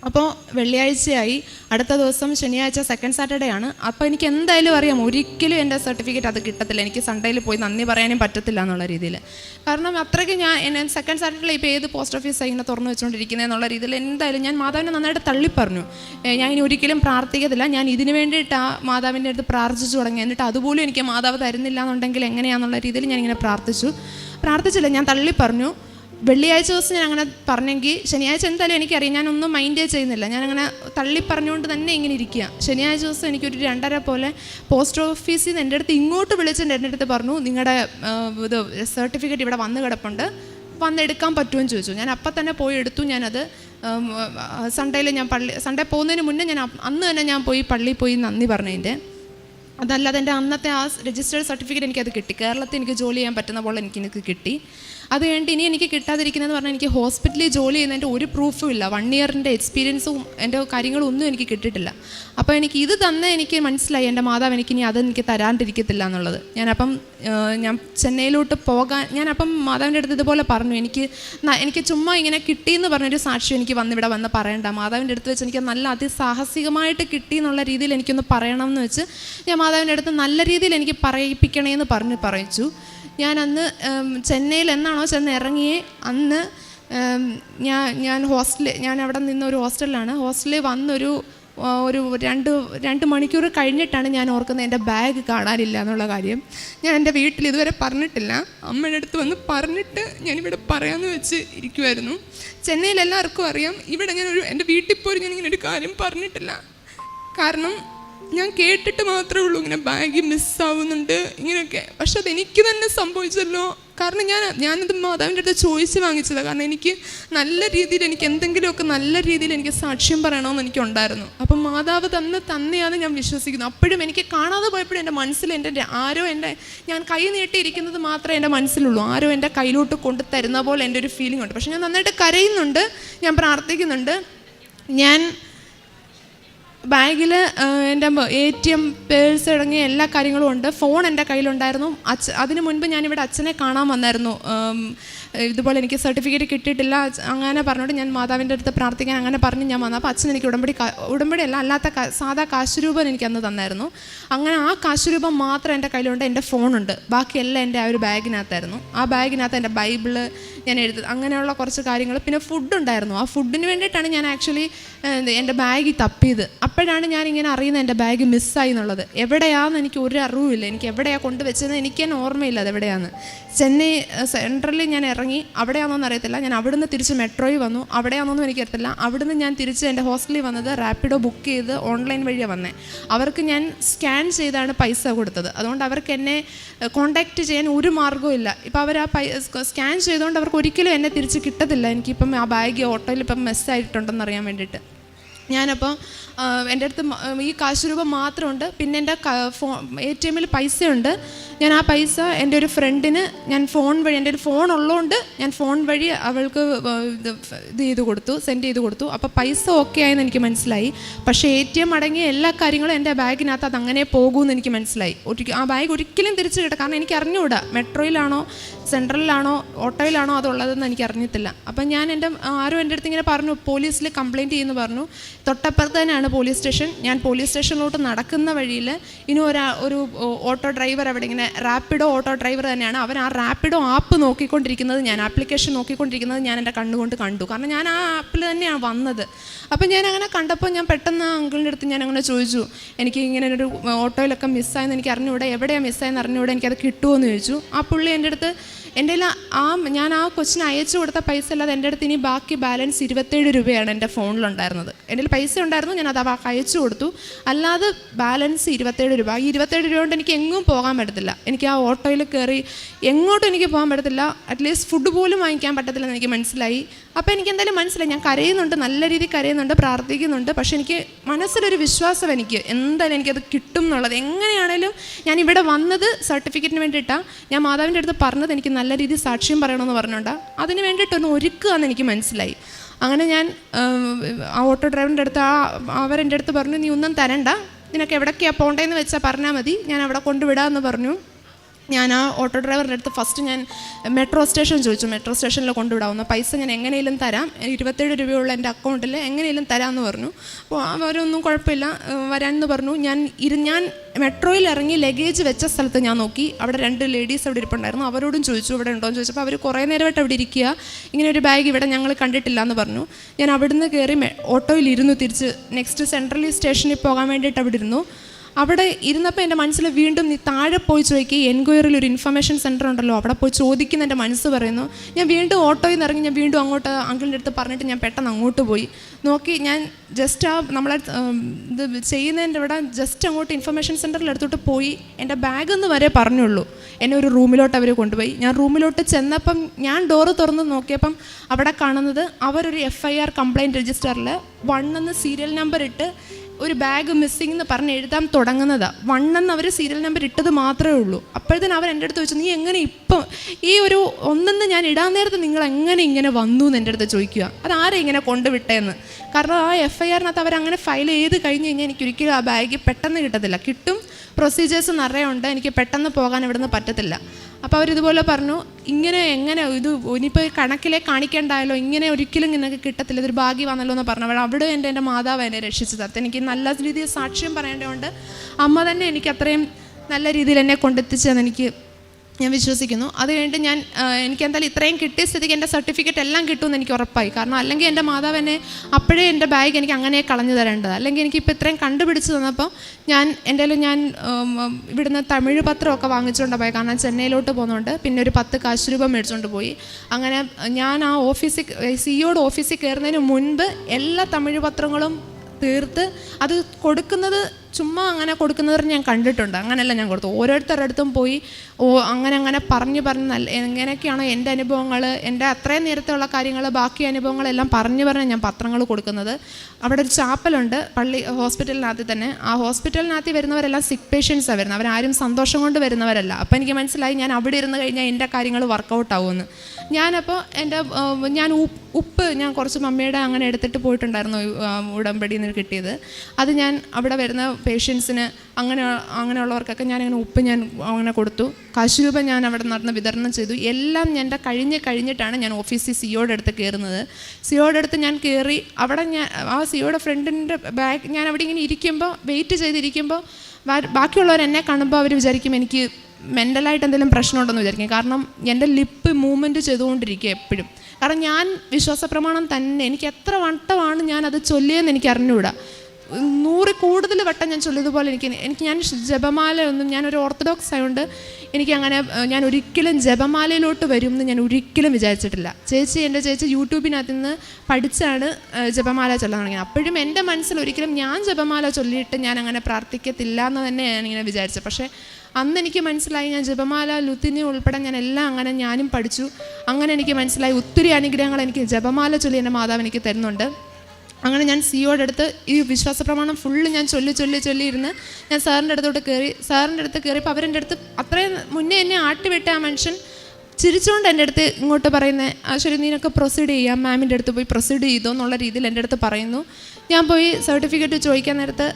അപ്പോൾ വെള്ളിയാഴ്ചയായി അടുത്ത ദിവസം ശനിയാഴ്ച സെക്കൻഡ് സാറ്റർഡേ ആണ്. അപ്പോൾ എനിക്ക് എന്തായാലും അറിയാം ഒരിക്കലും എന്റെ സർട്ടിഫിക്കറ്റ് അത് കിട്ടത്തില്ല. എനിക്ക് സൺഡേയിൽ പോയി നന്ദി പറയാനും പറ്റത്തില്ല എന്നുള്ള രീതിയിൽ കാരണം അത്രയ്ക്ക് ഞാൻ എന്നെ സെക്കൻഡ് സാറ്റർഡേ ഇപ്പോൾ ഏത് പോസ്റ്റ് ഓഫീസ് ഇങ്ങനെ തുറന്നു വെച്ചുകൊണ്ടിരിക്കുന്നത് എന്നുള്ള രീതിയിൽ എന്തായാലും ഞാൻ മാതാവിനെ നന്നായിട്ട് തള്ളി പറഞ്ഞു. ഞാൻ ഇനി ഒരിക്കലും പ്രാർത്ഥിക്കത്തില്ല. ഞാൻ ഇതിന് വേണ്ടിയിട്ട് ആ മാതാവിന്റെ അടുത്ത് പ്രാർത്ഥിച്ചു തുടങ്ങി. എന്നിട്ട് അതുപോലും എനിക്ക് മാതാവ് തരുന്നില്ല എന്നുണ്ടെങ്കിൽ എങ്ങനെയാണെന്നുള്ള രീതിയിൽ ഞാൻ ഇങ്ങനെ പ്രാർത്ഥിച്ചു. പ്രാർത്ഥിച്ചില്ല ഞാൻ തള്ളി പറഞ്ഞു. വെള്ളിയാഴ്ച ദിവസം ഞാൻ അങ്ങനെ പറഞ്ഞെങ്കിൽ ശനിയാഴ്ച എന്തായാലും എനിക്കറിയാം. ഞാനൊന്നും മൈൻഡേ ചെയ്യുന്നില്ല. ഞാനങ്ങനെ തള്ളി പറഞ്ഞുകൊണ്ട് തന്നെ ഇങ്ങനെ ഇരിക്കുക. ശനിയാഴ്ച ദിവസം എനിക്കൊരു രണ്ടര പോലെ പോസ്റ്റ് ഓഫീസിൽ നിന്ന് എന്റെ അടുത്ത് ഇങ്ങോട്ട് വിളിച്ചിട്ട് എന്റെ അടുത്ത് പറഞ്ഞു നിങ്ങളുടെ ഇത് സർട്ടിഫിക്കറ്റ് ഇവിടെ വന്ന് കിടപ്പുണ്ട്. വന്നെടുക്കാൻ പറ്റുമെന്ന് ചോദിച്ചു. ഞാൻ അപ്പം തന്നെ പോയി എടുത്തു. ഞാനത് സൺഡേയിൽ ഞാൻ പള്ളി സൺഡേ പോകുന്നതിന് മുന്നേ ഞാൻ അന്ന് തന്നെ ഞാൻ പോയി പള്ളിയിൽ പോയി നന്ദി പറഞ്ഞതിന്റെ. അതല്ലാതെ എന്റെ അന്നത്തെ ആ രജിസ്റ്റേർഡ് സർട്ടിഫിക്കറ്റ് എനിക്കത് കിട്ടി. കേരളത്തിൽ എനിക്ക് ജോലി ചെയ്യാൻ പറ്റുന്ന പോലെ എനിക്ക് എനിക്ക് കിട്ടി. അത് കഴിഞ്ഞിട്ട് ഇനി എനിക്ക് കിട്ടാതിരിക്കുന്നതെന്ന് പറഞ്ഞാൽ എനിക്ക് ഹോസ്പിറ്റലിൽ ജോലി ചെയ്യുന്നതിന്റെ ഒരു പ്രൂഫും ഇല്ല. വൺ ഇയറിന്റെ എക്സ്പീരിയൻസും എന്റെ കാര്യങ്ങളും ഒന്നും എനിക്ക് കിട്ടിയിട്ടില്ല. അപ്പോൾ എനിക്ക് ഇത് തന്നെ എനിക്ക് മനസ്സിലായി. എന്റെ മാതാവ് എനിക്ക് ഇനി അത് എനിക്ക് തരാണ്ടിരിക്കത്തില്ല എന്നുള്ളത്. ഞാനപ്പം ഞാൻ ചെന്നൈയിലോട്ട് പോകാൻ ഞാൻ അപ്പം മാതാവിന്റെ അടുത്ത് ഇതുപോലെ പറഞ്ഞു. എനിക്ക് എനിക്ക് ചുമ്മാ ഇങ്ങനെ കിട്ടിയെന്ന് പറഞ്ഞൊരു സാക്ഷി എനിക്ക് വന്ന് ഇവിടെ വന്ന് പറയണ്ട. മാതാവിന്റെ അടുത്ത് വെച്ച് എനിക്ക് നല്ല അതിസാഹസികമായിട്ട് കിട്ടി എന്നുള്ള രീതിയിൽ എനിക്കൊന്ന് പറയണം എന്ന് വെച്ച് ഞാൻ മാതാവിന്റെ അടുത്ത് നല്ല രീതിയിൽ എനിക്ക് പറയിപ്പിക്കണേ എന്ന് പറഞ്ഞ് പറയിച്ചു. ഞാൻ അന്ന് ചെന്നൈയിൽ എന്നാണോ ചെന്ന് ഇറങ്ങിയേ അന്ന് ഞാൻ ഞാൻ ഹോസ്റ്റലിൽ ഞാൻ അവിടെ നിന്ന് ഒരു ഹോസ്റ്റലിലാണ്. ഹോസ്റ്റലിൽ വന്നൊരു ഒരു രണ്ട് രണ്ട് മണിക്കൂർ കഴിഞ്ഞിട്ടാണ് ഞാൻ ഓർക്കുന്നത് എന്റെ ബാഗ് കാണാനില്ല എന്നുള്ള കാര്യം. ഞാൻ എന്റെ വീട്ടിൽ ഇതുവരെ പറഞ്ഞിട്ടില്ല. അമ്മയുടെ അടുത്ത് വന്ന് പറഞ്ഞിട്ട് ഞാനിവിടെ പറയാമെന്ന് വെച്ച് ഇരിക്കുമായിരുന്നു ചെന്നൈയിൽ എല്ലാവർക്കും അറിയാം ഇവിടെ ഞാൻ ഒരു എന്റെ വീട്ടിൽ പോയി ഞാൻ ഇങ്ങനെ ഒരു കാര്യം പറഞ്ഞിട്ടില്ല. കാരണം ഞാൻ കേട്ടിട്ട് മാത്രമേ ഉള്ളൂ ഇങ്ങനെ ബാഗ് മിസ്സാവുന്നുണ്ട് ഇങ്ങനെയൊക്കെ. പക്ഷെ അതെനിക്ക് തന്നെ സംഭവിച്ചല്ലോ. കാരണം ഞാൻ ഞാനത് മാതാവിന്റെ അടുത്ത് ചോയ്സ് വാങ്ങിച്ചതാണ് കാരണം എനിക്ക് നല്ല രീതിയിൽ എനിക്ക് എന്തെങ്കിലുമൊക്കെ നല്ല രീതിയിൽ എനിക്ക് സാക്ഷ്യം പറയണമെന്ന് എനിക്കുണ്ടായിരുന്നു. അപ്പം മാതാവ് തന്ന് തന്നെയാണ് ഞാൻ വിശ്വസിക്കുന്നത് അപ്പോഴും എനിക്ക് കാണാതെ പോയപ്പോഴും എന്റെ മനസ്സിൽ എന്റെ ആരോ എന്റെ ഞാൻ കൈ നീട്ടിയിരിക്കുന്നത് മാത്രമേ എന്റെ മനസ്സിലുള്ളൂ. ആരോ എന്റെ കയ്യിലോട്ട് കൊണ്ട് തരുന്ന പോലെ എന്റെ ഒരു ഫീലിംഗ് ഉണ്ട്. പക്ഷെ ഞാൻ നന്നായിട്ട് കരയുന്നുണ്ട്. ഞാൻ പ്രാർത്ഥിക്കുന്നുണ്ട്. ഞാൻ ബാഗിൽ എന്റെ എ ടി എം പേഴ്സ് തുടങ്ങിയ എല്ലാ കാര്യങ്ങളും ഉണ്ട്. ഫോൺ എന്റെ കയ്യിലുണ്ടായിരുന്നു. അച്ഛ അതിന് മുൻപ് ഞാനിവിടെ അച്ഛനെ കാണാൻ വന്നായിരുന്നു. ഇതുപോലെ എനിക്ക് സർട്ടിഫിക്കറ്റ് കിട്ടിയിട്ടില്ല. അങ്ങനെ പറഞ്ഞുകൊണ്ട് ഞാൻ മാതാവിന്റെ അടുത്ത് പ്രാർത്ഥിക്കാൻ അങ്ങനെ പറഞ്ഞ് ഞാൻ വന്നു. അപ്പോൾ അച്ഛൻ എനിക്ക് ഉടമ്പടി ഉടമ്പടി അല്ല അല്ലാത്ത സാധാ കാശുരൂപം എനിക്ക് അന്ന് തന്നായിരുന്നു. അങ്ങനെ ആ കാശുരൂപം മാത്രം എന്റെ കയ്യിലുണ്ട്. എന്റെ ഫോണുണ്ട്. ബാക്കിയെല്ലാം എന്റെ ആ ഒരു ബാഗിനകത്തായിരുന്നു. ആ ബാഗിനകത്ത് എന്റെ ബൈബിൾ ഞാൻ എഴുതി അങ്ങനെയുള്ള കുറച്ച് കാര്യങ്ങൾ പിന്നെ ഫുഡ് ഉണ്ടായിരുന്നു. ആ ഫുഡിന് വേണ്ടിയിട്ടാണ് ഞാൻ ആക്ച്വലി എന്റെ ബാഗ് തപ്പിയത്. അപ്പോഴാണ് ഞാൻ ഇങ്ങനെ അറിയുന്നത് എന്റെ ബാഗ് മിസ്സായി എന്നുള്ളത്. എവിടെയാണെന്ന് എനിക്ക് ഒരു അറിവുമില്ല. എനിക്ക് എവിടെയാണ് കൊണ്ടുവച്ചതെന്ന് എനിക്ക് തന്നെ ഓർമ്മയില്ല അത് എവിടെയാണ് ചെന്നൈ സെൻട്രലിൽ ഞാൻ ഇറങ്ങി അവിടെയാണെന്നൊന്നും അറിയത്തില്ല. ഞാൻ അവിടുന്ന് തിരിച്ച് മെട്രോയിൽ വന്നു. അവിടെയാണെന്നൊന്നും എനിക്കറിയത്തില്ല. അവിടുന്ന് ഞാൻ തിരിച്ച് എന്റെ ഹോസ്റ്റലിൽ വന്നത് റാപ്പിഡോ ബുക്ക് ചെയ്ത് ഓൺലൈൻ വഴിയാണ് വന്നത് അവർക്ക് ഞാൻ സ്കാൻ ചെയ്താണ് പൈസ കൊടുത്തത്. അതുകൊണ്ട് അവർക്ക് എന്നെ കോണ്ടാക്ട് ചെയ്യാൻ ഒരു മാർഗവും ഇല്ല. ഇപ്പോൾ അവർ ആ സ്കാൻ ചെയ്തുകൊണ്ട് അവർക്ക് ഒരിക്കലും എന്നെ തിരിച്ച് കിട്ടത്തില്ല. എനിക്കിപ്പം ആ ബാഗ് ഓട്ടോയിൽ ഇപ്പം മെസ്സായിട്ടുണ്ടെന്ന് അറിയാൻ വേണ്ടിയിട്ട്. ഞാനപ്പോൾ എന്റെ അടുത്ത് ഈ കാശ് രൂപ മാത്രമുണ്ട്. പിന്നെ എന്റെ ഫോ എ ടി എമ്മിൽ പൈസയുണ്ട്. ഞാൻ ആ പൈസ എന്റെ ഒരു ഫ്രണ്ടിന് ഞാൻ ഫോൺ വഴി എന്റെ ഒരു ഫോൺ ഉള്ളതുകൊണ്ട് ഞാൻ ഫോൺ വഴി അവൾക്ക് ഇത് ഇത് ചെയ്ത് കൊടുത്തു സെൻഡ് ചെയ്ത് കൊടുത്തു. അപ്പോൾ പൈസ ഓക്കെ ആയെന്ന് എനിക്ക് മനസ്സിലായി. പക്ഷേ എ ടി എം അടങ്ങിയ എല്ലാ കാര്യങ്ങളും എന്റെ ബാഗിനകത്ത് അത് അങ്ങനെ പോകുമെന്ന് എനിക്ക് മനസ്സിലായി. ഒരിക്കലും ആ ബാഗ് ഒരിക്കലും തിരിച്ചു കിട്ടും കാരണം എനിക്ക് അറിഞ്ഞുകൂടാ മെട്രോയിലാണോ സെൻട്രലിലാണോ ഓട്ടോയിലാണോ അതുള്ളതെന്ന് എനിക്ക് അറിഞ്ഞിട്ടില്ല. അപ്പം ഞാൻ എന്റെ ആരും എന്റെ അടുത്ത് ഇങ്ങനെ പറഞ്ഞു പോലീസിൽ കംപ്ലയിന്റ് ചെയ്യുന്നു പറഞ്ഞു. തൊട്ടപ്പുറത്ത് തന്നെയാണ് പോലീസ് സ്റ്റേഷൻ ഞാൻ പോലീസ് സ്റ്റേഷനിലോട്ട് നടക്കുന്ന വഴിയിൽ ഇനി ഒരാ ഒരു ഓട്ടോ ഡ്രൈവർ അവിടെ ഇങ്ങനെ റാപ്പിഡോ ഓട്ടോ ഡ്രൈവർ തന്നെയാണ്. അവൻ ആ റാപ്പിഡോ ആപ്പ് നോക്കിക്കൊണ്ടിരിക്കുന്നത് ഞാൻ ആപ്ലിക്കേഷൻ നോക്കിക്കൊണ്ടിരിക്കുന്നത് ഞാൻ എന്റെ കണ്ണുകൊണ്ട് കണ്ടു. കാരണം ഞാൻ ആ ആപ്പിൽ തന്നെയാണ് വന്നത്. അപ്പം ഞാൻ അങ്ങനെ കണ്ടപ്പോൾ ഞാൻ പെട്ടെന്ന് അങ്കിളിന്റെ അടുത്ത് ഞാൻ അങ്ങനെ ചോദിച്ചു എനിക്ക് ഇങ്ങനെ ഒരു ഓട്ടോയിലൊക്കെ മിസ്സായെന്ന് എനിക്ക് അറിഞ്ഞുകൂടെ എവിടെയാണ് മിസ്സായെന്ന് അറിഞ്ഞുകൂടെ എനിക്കത് കിട്ടുമോ എന്ന് ചോദിച്ചു. ആ പുള്ളി എന്റെ അടുത്ത് എന്റെ ആ ഞാൻ ആ കൊച്ചിന് അയച്ചു കൊടുത്ത പൈസ അല്ലാതെ എന്റെ അടുത്ത് ഇനി ബാക്കി ബാലൻസ് ഇരുപത്തേഴ് രൂപയാണ് എന്റെ ഫോണിലുണ്ടായിരുന്നത്. എന്റെ പൈസ ഉണ്ടായിരുന്നു ഞാൻ അത് അയച്ചു കൊടുത്തു. അല്ലാതെ ബാലൻസ് ഇരുപത്തേഴ് രൂപ. ഈ ഇരുപത്തേഴ് രൂപ കൊണ്ട് എനിക്ക് എങ്ങും പോകാൻ പറ്റത്തില്ല. എനിക്ക് ആ ഓട്ടോയിൽ കയറി എങ്ങോട്ടും എനിക്ക് പോകാൻ പറ്റത്തില്ല. അറ്റ്ലീസ്റ്റ് ഫുഡ് പോലും വാങ്ങിക്കാൻ പറ്റത്തില്ലെന്ന് എനിക്ക് മനസ്സിലായി. അപ്പോൾ എനിക്ക് എന്തായാലും മനസ്സിലായി. ഞാൻ കരയുന്നുണ്ട് നല്ല രീതിയിൽ കരയുന്നുണ്ട് പ്രാർത്ഥിക്കുന്നുണ്ട്. പക്ഷേ എനിക്ക് മനസ്സിലൊരു വിശ്വാസം എനിക്ക് എന്തായാലും എനിക്കത് കിട്ടും എന്നുള്ളത് എങ്ങനെയാണേലും ഞാൻ ഇവിടെ വന്നത് സർട്ടിഫിക്കറ്റിന് വേണ്ടിയിട്ടാണ് ഞാൻ മാതാവിന്റെ അടുത്ത് പറഞ്ഞത് എനിക്ക് നല്ല രീതിയിൽ സാക്ഷ്യം പറയണമെന്ന് പറഞ്ഞുകൊണ്ടാണ് അതിന് വേണ്ടിയിട്ടൊന്ന് ഒരുക്കുകയെന്ന് എനിക്ക് മനസ്സിലായി. അങ്ങനെ ഞാൻ ആ ഓട്ടോ ഡ്രൈവറിന്റെ അടുത്ത് ആ അവരെന്റെ അടുത്ത് പറഞ്ഞു നീ ഒന്നും തരണ്ട. നിനക്ക് എവിടേക്കാണ് പോകേണ്ടതെന്ന് വെച്ചാൽ പറഞ്ഞാൽ മതി. ഞാൻ അവിടെ കൊണ്ടുവിടാമെന്ന് പറഞ്ഞു. ഞാൻ ആ ഓട്ടോ ഡ്രൈവറിന്റെ അടുത്ത് ഫസ്റ്റ് ഞാൻ മെട്രോ സ്റ്റേഷൻ ചോദിച്ചു. മെട്രോ സ്റ്റേഷനിൽ കൊണ്ടുവിടാവുന്ന പൈസ ഞാൻ എങ്ങനെയും തരാം. ഇരുപത്തേഴ് രൂപയുള്ള എന്റെ അക്കൗണ്ടിൽ എങ്ങനെയും തരാമെന്ന് പറഞ്ഞു. അപ്പോൾ അവരൊന്നും കുഴപ്പമില്ല. വരാമെന്ന് പറഞ്ഞു. ഞാൻ ഇരു ഞാൻ മെട്രോയിൽ ഇറങ്ങി ലഗേജ് വെച്ച സ്ഥലത്ത് ഞാൻ നോക്കി. അവിടെ രണ്ട് ലേഡീസ് അവിടെ ഇരിപ്പുണ്ടായിരുന്നു. അവരോടും ചോദിച്ചു ഇവിടെ ഉണ്ടോ? എന്ന് ചോദിച്ചപ്പോൾ അവർ കുറേ നേരമായിട്ട് അവിടെ ഇരിക്കുക. ഇങ്ങനെ ഒരു ബാഗ് ഇവിടെ ഞങ്ങൾ കണ്ടിട്ടില്ല എന്ന് പറഞ്ഞു. ഞാൻ അവിടുന്ന് കയറി ഓട്ടോയിൽ ഇരുന്നു തിരിച്ച്. നെക്സ്റ്റ് സെൻട്രൽ സ്റ്റേഷനിൽ പോകാൻ വേണ്ടിയിട്ട് അവിടെ ഇരുന്നു. അവിടെ ഇരുന്നപ്പോൾ എന്റെ മനസ്സിൽ വീണ്ടും നീ താഴെ പോയി ചോദിക്കുക എൻക്വയറിൽ ഒരു ഇൻഫർമേഷൻ സെന്റർ ഉണ്ടല്ലോ അവിടെ പോയി ചോദിക്കുന്ന എന്റെ മനസ്സ് പറയുന്നു. ഞാൻ വീണ്ടും ഓട്ടോയിൽ നിന്ന് ഇറങ്ങി ഞാൻ വീണ്ടും അങ്ങോട്ട് അങ്കിളിന്റെ അടുത്ത് പറഞ്ഞിട്ട് ഞാൻ പെട്ടെന്ന് അങ്ങോട്ട് പോയി. നോക്കി ഞാൻ ജസ്റ്റ് ആ നമ്മളെ ഇത് ചെയ്യുന്നതിന്റെ ഇവിടെ ജസ്റ്റ് അങ്ങോട്ട് ഇൻഫർമേഷൻ സെന്ററിൽ എടുത്തോട്ട് പോയി. എന്റെ ബാഗ് എന്ന് വരെ പറഞ്ഞുള്ളൂ. എന്നെ ഒരു റൂമിലോട്ട് അവർ കൊണ്ടുപോയി. ഞാൻ റൂമിലോട്ട് ചെന്നപ്പം ഞാൻ ഡോറ് തുറന്ന് നോക്കിയപ്പം അവിടെ കാണുന്നത് അവരൊരു എഫ് ഐ ആർ കംപ്ലയിന്റ് രജിസ്റ്ററിൽ വൺ എന്ന് സീരിയൽ നമ്പർ ഇട്ട് ഒരു ബാഗ് മിസ്സിംഗ് എന്ന് പറഞ്ഞ് എഴുതാൻ തുടങ്ങുന്നത്. വൺ എന്ന് അവർ സീരിയൽ നമ്പർ ഇട്ടത് മാത്രമേ ഉള്ളൂ. അപ്പോഴത്തേന് അവർ എന്റെ അടുത്ത് ചോദിച്ചു നീ എങ്ങനെ ഇപ്പം ഈ ഒരു ഒന്നെന്ന് ഞാൻ ഇടാൻ നേരത്ത് നിങ്ങൾ എങ്ങനെ ഇങ്ങനെ വന്നു എന്ന് എന്റെ അടുത്ത് ചോദിക്കുക. അതാരെ ഇങ്ങനെ കൊണ്ടുവിട്ടേന്ന് കാരണം ആ എഫ് ഐ ആറിനകത്ത് അവർ അങ്ങനെ ഫയൽ ചെയ്ത് കഴിഞ്ഞ് കഴിഞ്ഞാൽ എനിക്കൊരിക്കലും ആ ബാഗ് പെട്ടെന്ന് കിട്ടത്തില്ല. കിട്ടും പ്രൊസീജിയേഴ്സ് നിറയെ ഉണ്ട്. എനിക്ക് പെട്ടെന്ന് പോകാൻ ഇവിടുന്ന് പറ്റത്തില്ല. അപ്പോൾ അവരിതുപോലെ പറഞ്ഞു ഇങ്ങനെ എങ്ങനെ ഇത് ഇനിയിപ്പോൾ കണക്കിലെ കാണിക്കേണ്ടായല്ലോ ഇങ്ങനെ ഒരിക്കലും നിനക്ക് കിട്ടത്തില്ല ഇതൊരു ഭാഗ്യമാണല്ലോ എന്ന് പറഞ്ഞു. അപ്പോൾ അവിടെ എന്റെ എന്റെ മാതാവ് എന്നെ രക്ഷിച്ചത്. അത് എനിക്ക് നല്ല രീതിയിൽ സാക്ഷ്യം പറയേണ്ടതുകൊണ്ട് അമ്മ തന്നെ എനിക്ക് അത്രയും നല്ല രീതിയിൽ എന്നെ കൊണ്ടെത്തിച്ചതെന്ന് എനിക്ക് ഞാൻ വിശ്വസിക്കുന്നു. അത് കഴിഞ്ഞിട്ട് ഞാൻ എനിക്ക് എന്തായാലും ഇത്രയും കിട്ടിയ സ്ഥിതിക്ക് എന്റെ സർട്ടിഫിക്കറ്റ് എല്ലാം കിട്ടുമെന്ന് എനിക്ക് ഉറപ്പായി. കാരണം അല്ലെങ്കിൽ എന്റെ മാതാവ് എന്നെ അപ്പോഴേ എന്റെ ബാഗ് എനിക്ക് അങ്ങനെ കളഞ്ഞു തരേണ്ടത്. അല്ലെങ്കിൽ എനിക്ക് ഇപ്പോൾ ഇത്രയും കണ്ടുപിടിച്ച് തന്നപ്പോൾ ഞാൻ എന്റെ ഞാൻ ഇവിടുന്ന് തമിഴ് പത്രമൊക്കെ വാങ്ങിച്ചുകൊണ്ട് പോയി കാരണം ചെന്നൈയിലോട്ട് പോകുന്നുണ്ട് പിന്നെ ഒരു പത്ത് കാശ് രൂപ മേടിച്ചുകൊണ്ട് പോയി. അങ്ങനെ ഞാൻ ആ ഓഫീസിൽ സിയോട് ഓഫീസിൽ കയറുന്നതിന് മുൻപ് എല്ലാ തമിഴ് പത്രങ്ങളും തീർത്ത് അത് കൊടുക്കുന്നത് ചുമ്മാ അങ്ങനെ കൊടുക്കുന്നവർ ഞാൻ കണ്ടിട്ടുണ്ട്. അങ്ങനെയല്ല ഞാൻ കൊടുത്തു ഓരോരുത്തരുടെ അടുത്തും പോയി ഓ അങ്ങനെ അങ്ങനെ പറഞ്ഞു പറഞ്ഞ് നല്ല എങ്ങനെയൊക്കെയാണോ എന്റെ അനുഭവങ്ങൾ എന്റെ അത്രയും നേരത്തെയുള്ള കാര്യങ്ങൾ ബാക്കി അനുഭവങ്ങളെല്ലാം പറഞ്ഞു പറഞ്ഞ് ഞാൻ പത്രങ്ങൾ കൊടുക്കുന്നത്. അവിടെ ഒരു ചാപ്പലുണ്ട് പള്ളി ഹോസ്പിറ്റലിനകത്ത് തന്നെ. ആ ഹോസ്പിറ്റലിനകത്ത് വരുന്നവരെല്ലാം സിക്ക് പേഷ്യൻസാണ് വരുന്നത്. അവരാരും സന്തോഷം കൊണ്ട് വരുന്നവരല്ല. അപ്പോൾ എനിക്ക് മനസ്സിലായി ഞാൻ അവിടെ ഇരുന്ന് കഴിഞ്ഞാൽ എന്റെ കാര്യങ്ങൾ വർക്കൗട്ട് ആവുമെന്ന്. ഞാനപ്പോൾ എന്റെ ഞാൻ ഉപ്പ് ഞാൻ കുറച്ച് മമ്മിയുടെ അങ്ങനെ എടുത്തിട്ട് പോയിട്ടുണ്ടായിരുന്നു ഉടമ്പടിയിൽ നിന്ന് കിട്ടിയത്. അത് ഞാൻ അവിടെ വരുന്ന പേഷ്യൻസിന് അങ്ങനെ അങ്ങനെയുള്ളവർക്കൊക്കെ ഞാനിങ്ങനെ ഉപ്പ് ഞാൻ അങ്ങനെ കൊടുത്തു. കശുരൂപ ഞാൻ അവിടെ നടന്ന് വിതരണം ചെയ്തു. എല്ലാം എന്റെ കഴിഞ്ഞ് കഴിഞ്ഞിട്ടാണ് ഞാൻ ഓഫീസിൽ സിയോയുടെ അടുത്ത് കയറുന്നത്. സിയോയുടെ അടുത്ത് ഞാൻ കയറി അവിടെ ഞാൻ ആ സിയോയുടെ ഫ്രണ്ടിന്റെ ബാക്ക് ഞാൻ അവിടെ ഇങ്ങനെ ഇരിക്കുമ്പോൾ വെയിറ്റ് ചെയ്തിരിക്കുമ്പോൾ ബാക്കിയുള്ളവർ എന്നെ കാണുമ്പോൾ അവർ വിചാരിക്കും എനിക്ക് മെന്റലായിട്ട് എന്തെങ്കിലും പ്രശ്നമുണ്ടെന്ന് വിചാരിക്കും. കാരണം എന്റെ ലിപ്പ് മൂവ്മെന്റ് ചെയ്തുകൊണ്ടിരിക്കുക എപ്പോഴും. കാരണം ഞാൻ വിശ്വാസപ്രമാണം തന്നെ എനിക്ക് എത്ര വട്ടമാണ് ഞാൻ അത് ചൊല്ലിയെന്ന് എനിക്ക് അറിഞ്ഞുകൂടാ. നൂറ് കൂടുതൽ വട്ടം ഞാൻ ചൊല്ലിയതുപോലെ എനിക്ക് എനിക്ക് ഞാൻ ജപമാല ഒന്നും ഞാനൊരു ഓർത്തഡോക്സ് ആയതുകൊണ്ട് എനിക്ക് അങ്ങനെ ഞാൻ ഒരിക്കലും ജപമാലയിലോട്ട് വരും എന്ന് ഞാൻ ഒരിക്കലും വിചാരിച്ചിട്ടില്ല. ചേച്ചി എന്റെ ചേച്ചി യൂട്യൂബിനകത്ത് നിന്ന് പഠിച്ചാണ് ജപമാല ചൊല്ലാൻ തുടങ്ങിയത്. അപ്പോഴും എന്റെ മനസ്സിൽ ഒരിക്കലും ഞാൻ ജപമാല ചൊല്ലിയിട്ട് ഞാൻ അങ്ങനെ പ്രാർത്ഥിക്കത്തില്ല എന്ന് തന്നെ ഞാനിങ്ങനെ വിചാരിച്ചത്. പക്ഷേ അന്ന് എനിക്ക് മനസ്സിലായി ഞാൻ ജപമാല ലുത്തിനി ഉൾപ്പെടെ ഞാൻ എല്ലാം അങ്ങനെ ഞാനും പഠിച്ചു. അങ്ങനെ എനിക്ക് മനസ്സിലായി ഒത്തിരി അനുഗ്രഹങ്ങൾ എനിക്ക് ജപമാല ചൊല്ലി എന്റെ മാതാവ് എനിക്ക് തരുന്നുണ്ട്. അങ്ങനെ ഞാൻ സിയോടെ അടുത്ത് ഈ വിശ്വാസ പ്രമാണം ഫുള്ള് ഞാൻ ചൊല്ലി ചൊല്ലി ചൊല്ലിയിരുന്ന് ഞാൻ സാറിന്റെ അടുത്തോട്ട് കയറി സാറിന്റെ അടുത്ത് കയറിയപ്പോൾ അവരെന്റെ അടുത്ത് അത്രയും മുന്നേ എന്നെ ആട്ടിവിട്ട ആ മനുഷ്യൻ ചിരിച്ചുകൊണ്ട് എന്റെ അടുത്ത് ഇങ്ങോട്ട് പറയുന്നത് ആ ശരി നീനൊക്കെ പ്രൊസീഡ് ചെയ്യാം. മാമിന്റെ അടുത്ത് പോയി പ്രൊസീഡ് ചെയ്തോ എന്നുള്ള രീതിയിൽ എന്റെ അടുത്ത് പറയുന്നു. ഞാൻ പോയി സർട്ടിഫിക്കറ്റ് ചോദിക്കാൻ നേരത്ത്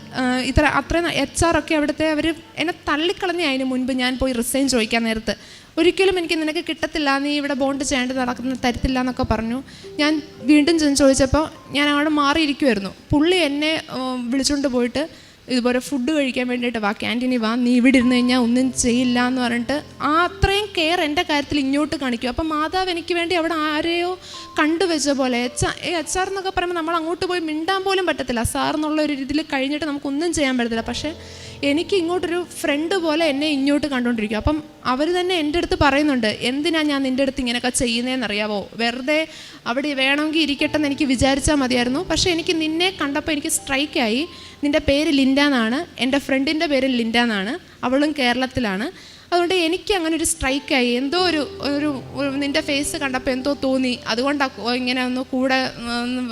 ഇത്ര അത്രയും എച്ച് ആർ ഒക്കെ അവിടുത്തെ അവർ എന്നെ തള്ളിക്കളഞ്ഞ അതിന് മുൻപ് ഞാൻ പോയി റിസൈൻ ചോദിക്കാൻ നേരത്ത്. ഒരിക്കലും എനിക്ക് നിനക്ക് കിട്ടത്തില്ല നീ ഇവിടെ ബോണ്ട് ചെയ്യേണ്ടത് നടക്കുന്ന തരത്തില്ല എന്നൊക്കെ പറഞ്ഞു. ഞാൻ വീണ്ടും ചെന്ന് ചോദിച്ചപ്പോൾ ഞാൻ അവിടെ മാറിയിരിക്കുമായിരുന്നു പുള്ളി എന്നെ വിളിച്ചുകൊണ്ട് പോയിട്ട് ഇതുപോലെ ഫുഡ് കഴിക്കാൻ വേണ്ടിയിട്ട് വാ ക്യാന്റീനിൽ വാ നീ ഇവിടെ ഇരുന്ന് കഴിഞ്ഞാൽ ഒന്നും ചെയ്യില്ല എന്ന് പറഞ്ഞിട്ട് ആ അത്രയും കെയർ എന്റെ കാര്യത്തിൽ ഇങ്ങോട്ട് കാണിക്കും. അപ്പം മാതാവ് എനിക്ക് വേണ്ടി അവിടെ ആരെയോ കണ്ടുവെച്ച പോലെ എച്ച് ഏ എച്ച് ആർ എന്നൊക്കെ പറയുമ്പോൾ നമ്മൾ അങ്ങോട്ട് പോയി മിണ്ടാൻ പോലും പറ്റത്തില്ല. സാർ എന്നുള്ള ഒരു രീതിയിൽ കഴിഞ്ഞിട്ട് നമുക്കൊന്നും ചെയ്യാൻ പറ്റത്തില്ല. പക്ഷേ എനിക്ക് ഇങ്ങോട്ടൊരു ഫ്രണ്ട് പോലെ എന്നെ ഇങ്ങോട്ട് കണ്ടുകൊണ്ടിരിക്കും. അപ്പം അവർ തന്നെ എന്റെ അടുത്ത് പറയുന്നുണ്ട് എന്തിനാ ഞാൻ നിന്റെ അടുത്ത് ഇങ്ങനെയൊക്കെ ചെയ്യുന്നതെന്ന് അറിയാവോ വെറുതെ അവിടെ വേണമെങ്കിൽ ഇരിക്കട്ടെ എന്ന് എനിക്ക് വിചാരിച്ചാൽ മതിയായിരുന്നു. പക്ഷേ എനിക്ക് നിന്നെ കണ്ടപ്പോൾ എനിക്ക് സ്ട്രൈക്കായി. നിന്റെ പേര് ലിൻഡ എന്നാണ് എന്റെ ഫ്രണ്ടിന്റെ പേര് ലിൻഡ എന്നാണ് അവളും കേരളത്തിലാണ്. അതുകൊണ്ട് എനിക്ക് അങ്ങനെ ഒരു സ്ട്രൈക്കായി. എന്തോ ഒരു ഒരു നിന്റെ ഫേസ് കണ്ടപ്പോൾ എന്തോ തോന്നി. അതുകൊണ്ടാണ് ഇങ്ങനെ ഒന്ന് കൂടെ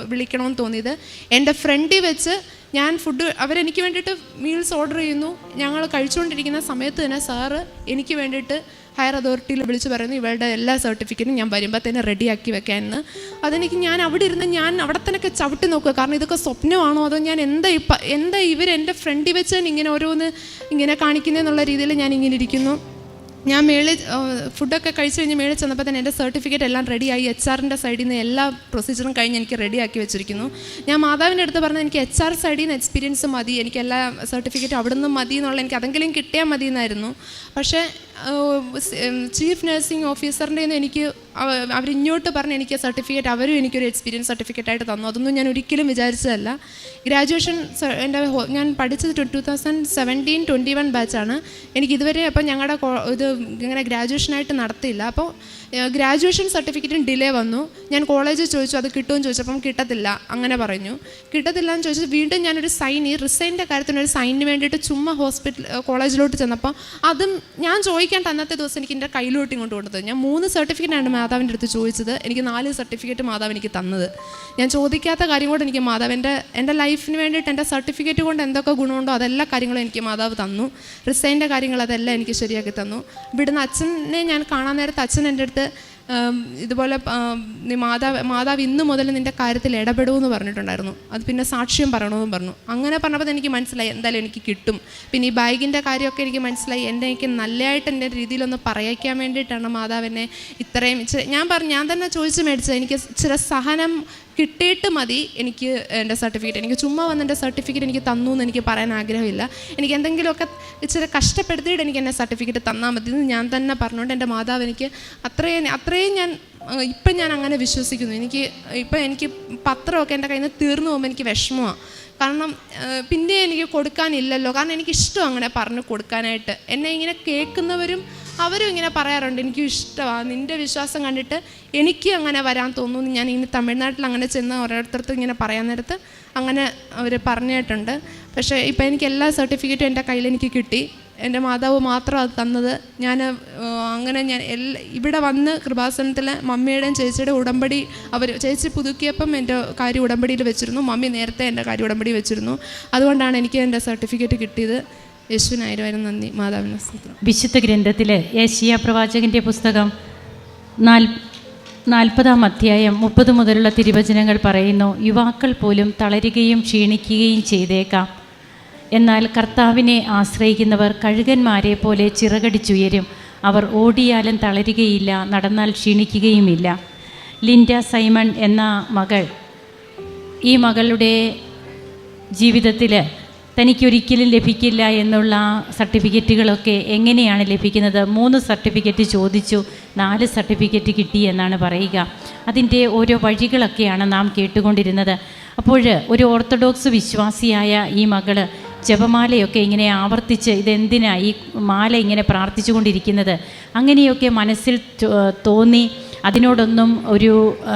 വിളിക്കണമെന്ന് തോന്നിയത്. എന്റെ ഫ്രണ്ടിൽ വെച്ച് ഞാൻ ഫുഡ് അവരെനിക്ക് വേണ്ടിയിട്ട് മീൽസ് ഓർഡർ ചെയ്യുന്നു. ഞങ്ങൾ കഴിച്ചുകൊണ്ടിരിക്കുന്ന സമയത്ത് തന്നെ സാറ് എനിക്ക് വേണ്ടിയിട്ട് ഹയർ അതോറിറ്റിയിൽ വിളിച്ച് പറയുന്നു ഇവളുടെ എല്ലാ സർട്ടിഫിക്കറ്റും ഞാൻ വരുമ്പോൾ തന്നെ റെഡിയാക്കി വെക്കാമെന്ന് അതെനിക്ക് ഞാൻ അവിടെ ഇരുന്ന് ഞാൻ അവിടെ തന്നെയൊക്കെ ചവിട്ടി നോക്കുക. കാരണം ഇതൊക്കെ സ്വപ്നമാണോ? അതോ ഞാൻ എന്താ ഇപ്പം എന്താ ഇവർ എന്റെ ഫ്രണ്ടിൽ വെച്ച് ഇങ്ങനെ ഓരോന്ന് ഇങ്ങനെ കാണിക്കുന്നതെന്നുള്ള രീതിയിൽ ഞാൻ ഇങ്ങനെ ഇരിക്കുന്നു. ഞാൻ മേളിൽ ഫുഡൊക്കെ കഴിച്ചു കഴിഞ്ഞ് മേളിൽ ചെന്നപ്പോൾ തന്നെ എന്റെ സർട്ടിഫിക്കറ്റ് എല്ലാം റെഡിയായി എച്ച് ആറിന്റെ സൈഡിൽ നിന്ന് എല്ലാ പ്രൊസീജിയറും കഴിഞ്ഞ് എനിക്ക് റെഡിയാക്കി വെച്ചിരിക്കുന്നു. ഞാൻ മാതാവിന്റെ അടുത്ത് പറഞ്ഞാൽ എനിക്ക് എച്ച് ആർ സൈഡിൽ നിന്ന് എക്സ്പീരിയൻസ് മതി. എനിക്ക് എല്ലാ സർട്ടിഫിക്കറ്റും അവിടെ നിന്ന് മതി എന്നുള്ള എനിക്ക് അതെങ്കിലും കിട്ടിയാൽ മതി എന്നായിരുന്നു പക്ഷേ ചീഫ് നഴ്സിംഗ് ഓഫീസറിന്റെ നിന്ന് എനിക്ക് അവർ ഇങ്ങോട്ട് പറഞ്ഞ് എനിക്ക് സർട്ടിഫിക്കറ്റ് അവരും എനിക്കൊരു എക്സ്പീരിയൻസ് സർട്ടിഫിക്കറ്റ് ആയിട്ട് തന്നു. അതൊന്നും ഞാൻ ഒരിക്കലും വിചാരിച്ചതല്ല. ഗ്രാജുവേഷൻ എന്റെ ഞാൻ പഠിച്ചത് two thousand seventeen twenty one ബാച്ചാണ് എനിക്ക് ഇതുവരെ അപ്പോൾ ഞങ്ങളുടെ ഇത് ഇങ്ങനെ ഗ്രാജുവേഷനായിട്ട് നടത്തിയില്ല. അപ്പോൾ ഗ്രാജുവേഷൻ സർട്ടിഫിക്കറ്റിന് ഡിലേ വന്നു. ഞാൻ കോളേജിൽ ചോദിച്ചു അത് കിട്ടുമെന്ന് ചോദിച്ചപ്പം കിട്ടത്തില്ല. അങ്ങനെ പറഞ്ഞു. കിട്ടത്തില്ല എന്ന് ചോദിച്ചു വീണ്ടും ഞാനൊരു സൈൻ ഈ റിസൈന്റെ കാര്യത്തിന് ഒരു സൈനിന് വേണ്ടിയിട്ട് ചുമ്മാ ഹോസ്പിറ്റൽ കോളേജിലോട്ട് ചെന്നപ്പോൾ അതും ഞാൻ ചോദിക്കേണ്ട അന്നത്തെ ദിവസം എനിക്ക് എന്റെ കയ്യിലോട്ട് ഇങ്ങോട്ട് കൊടുത്തത് ഞാൻ മൂന്ന് സർട്ടിഫിക്കറ്റാണ് മാതാവിന്റെ അടുത്ത് ചോദിച്ചത് എനിക്ക് നാല് സർട്ടിഫിക്കറ്റ് മാതാവ് എനിക്ക് തന്നത്. ഞാൻ ചോദിക്കാത്ത കാര്യം കൊണ്ട് എനിക്ക് മാതാവ് എന്റെ എന്റെ ലൈഫിന് വേണ്ടിയിട്ട് എന്റെ സർട്ടിഫിക്കറ്റ് കൊണ്ട് എന്തൊക്കെ ഗുണമുണ്ടോ അതെല്ലാ കാര്യങ്ങളും എനിക്ക് മാതാവ് തന്നു. റിസൈന്റെ കാര്യങ്ങൾ അതെല്ലാം എനിക്ക് ശരിയാക്കി തന്നു. ഇവിടുന്ന് അച്ഛനെ ഞാൻ കാണാൻ നേരത്ത് അച്ഛൻ എന്റെ അടുത്ത് ഇതുപോലെ നീ മാതാവ് മാതാവ് ഇന്ന് മുതൽ നിന്റെ കാര്യത്തിൽ ഇടപെടുമെന്ന് പറഞ്ഞിട്ടുണ്ടായിരുന്നു. അത് പിന്നെ സാക്ഷ്യം പറയണമെന്നും പറഞ്ഞു. അങ്ങനെ പറഞ്ഞപ്പോൾ എനിക്ക് മനസ്സിലായി എന്തായാലും എനിക്ക് കിട്ടും. പിന്നെ ഈ ബാഗിന്റെ കാര്യമൊക്കെ എനിക്ക് മനസ്സിലായി. എന്റെ എനിക്ക് നല്ലതായിട്ട് എന്റെ രീതിയിലൊന്ന് പറയിക്കാൻ വേണ്ടിയിട്ടാണ് മാതാവിനെ ഇത്രയും ഞാൻ പറഞ്ഞു ഞാൻ തന്നെ ചോദിച്ച് മേടിച്ചത്. എനിക്ക് ചില സഹനം കിട്ടിയിട്ട് മതി. എനിക്ക് എന്റെ സർട്ടിഫിക്കറ്റ്. എനിക്ക് ചുമ്മാ വന്ന് എന്റെ സർട്ടിഫിക്കറ്റ് എനിക്ക് തന്നു എന്ന് എനിക്ക് പറയാൻ ആഗ്രഹമില്ല. എനിക്ക് എന്തെങ്കിലുമൊക്കെ ഇച്ചിരി കഷ്ടപ്പെടുത്തിയിട്ട് എനിക്ക് എന്റെ സർട്ടിഫിക്കറ്റ് തന്നാൽ മതി എന്ന് ഞാൻ തന്നെ പറഞ്ഞുകൊണ്ട് എന്റെ മാതാവ് എനിക്ക് അത്രയും അത്രയും ഞാൻ ഇപ്പം ഞാൻ അങ്ങനെ വിശ്വസിക്കുന്നു. എനിക്ക് ഇപ്പം എനിക്ക് പത്രമൊക്കെ എന്റെ കയ്യിൽ നിന്ന് തീർന്നു പോകുമ്പോൾ എനിക്ക് വിഷമമാണ് കാരണം പിന്നെ എനിക്ക് കൊടുക്കാനില്ലല്ലോ. കാരണം എനിക്കിഷ്ടം അങ്ങനെ പറഞ്ഞു കൊടുക്കാനായിട്ട്. എന്നെ ഇങ്ങനെ കേൾക്കുന്നവരും അവരും ഇങ്ങനെ പറയാറുണ്ട് എനിക്ക് ഇഷ്ടമാണ് നിന്റെ വിശ്വാസം കണ്ടിട്ട് എനിക്ക് അങ്ങനെ വരാൻ തോന്നുന്നു. ഞാൻ ഇനി തമിഴ്നാട്ടിൽ അങ്ങനെ ചെന്ന് ഓരോരുത്തർക്കും ഇങ്ങനെ പറയാൻ നേരത്ത് അങ്ങനെ അവർ പറഞ്ഞിട്ടുണ്ട്. പക്ഷേ ഇപ്പം എനിക്ക് എല്ലാ സർട്ടിഫിക്കറ്റും എന്റെ കയ്യിൽ എനിക്ക് കിട്ടി. എന്റെ മാതാവ് മാത്രം അത് തന്നത്. ഞാൻ അങ്ങനെ ഞാൻ എല്ലാ ഇവിടെ വന്ന് കൃപാസനത്തിൽ മമ്മിയുടെയും ചേച്ചിയുടെ ഉടമ്പടി അവർ ചേച്ചി പുതുക്കിയപ്പം എന്റെ കാര്യം ഉടമ്പടിയിൽ വെച്ചിരുന്നു. മമ്മി നേരത്തെ എന്റെ കാര്യം ഉടമ്പടി വെച്ചിരുന്നു. അതുകൊണ്ടാണ് എനിക്ക് എന്റെ സർട്ടിഫിക്കറ്റ് കിട്ടിയത്. യേശുവിനായിരം നന്ദി. മാതാവിന് വിശുദ്ധ ഗ്രന്ഥത്തിലെ ഏഷ്യ പ്രവാചകന്റെ പുസ്തകം നാൽ നാൽപ്പതാം അധ്യായം മുപ്പത് മുതലുള്ള തിരുവചനങ്ങൾ പറയുന്നു യുവാക്കൾ പോലും തളരുകയും ക്ഷീണിക്കുകയും ചെയ്തേക്കാം. എന്നാൽ കർത്താവിനെ ആശ്രയിക്കുന്നവർ കഴുകന്മാരെ പോലെ ചിറകടിച്ചുയരും. അവർ ഓടിയാലും തളരുകയില്ല നടന്നാൽ ക്ഷീണിക്കുകയുമില്ല. ലിൻഡ സൈമൺ എന്ന മകൾ ഈ മകളുടെ ജീവിതത്തിൽ തനിക്കൊരിക്കലും ലഭിക്കില്ല എന്നുള്ള സർട്ടിഫിക്കറ്റുകളൊക്കെ എങ്ങനെയാണ് ലഭിക്കുന്നത്? മൂന്ന് സർട്ടിഫിക്കറ്റ് ചോദിച്ചു നാല് സർട്ടിഫിക്കറ്റ് കിട്ടി എന്നാണ് പറയുക. അതിന്റെ ഓരോ വഴികളൊക്കെയാണ് നാം കേട്ടുകൊണ്ടിരുന്നത്. അപ്പോൾ ഒരു ഓർത്തഡോക്സ് വിശ്വാസിയായ ഈ മകൾ ജപമാലയൊക്കെ ഇങ്ങനെ ആവർത്തിച്ച് ഇതെന്തിനാണ് ഈ മാല ഇങ്ങനെ പ്രാർത്ഥിച്ചുകൊണ്ടിരിക്കുന്നത്? അങ്ങനെയൊക്കെ മനസ്സിൽ തോന്നി അതിനോടൊന്നും ഒരു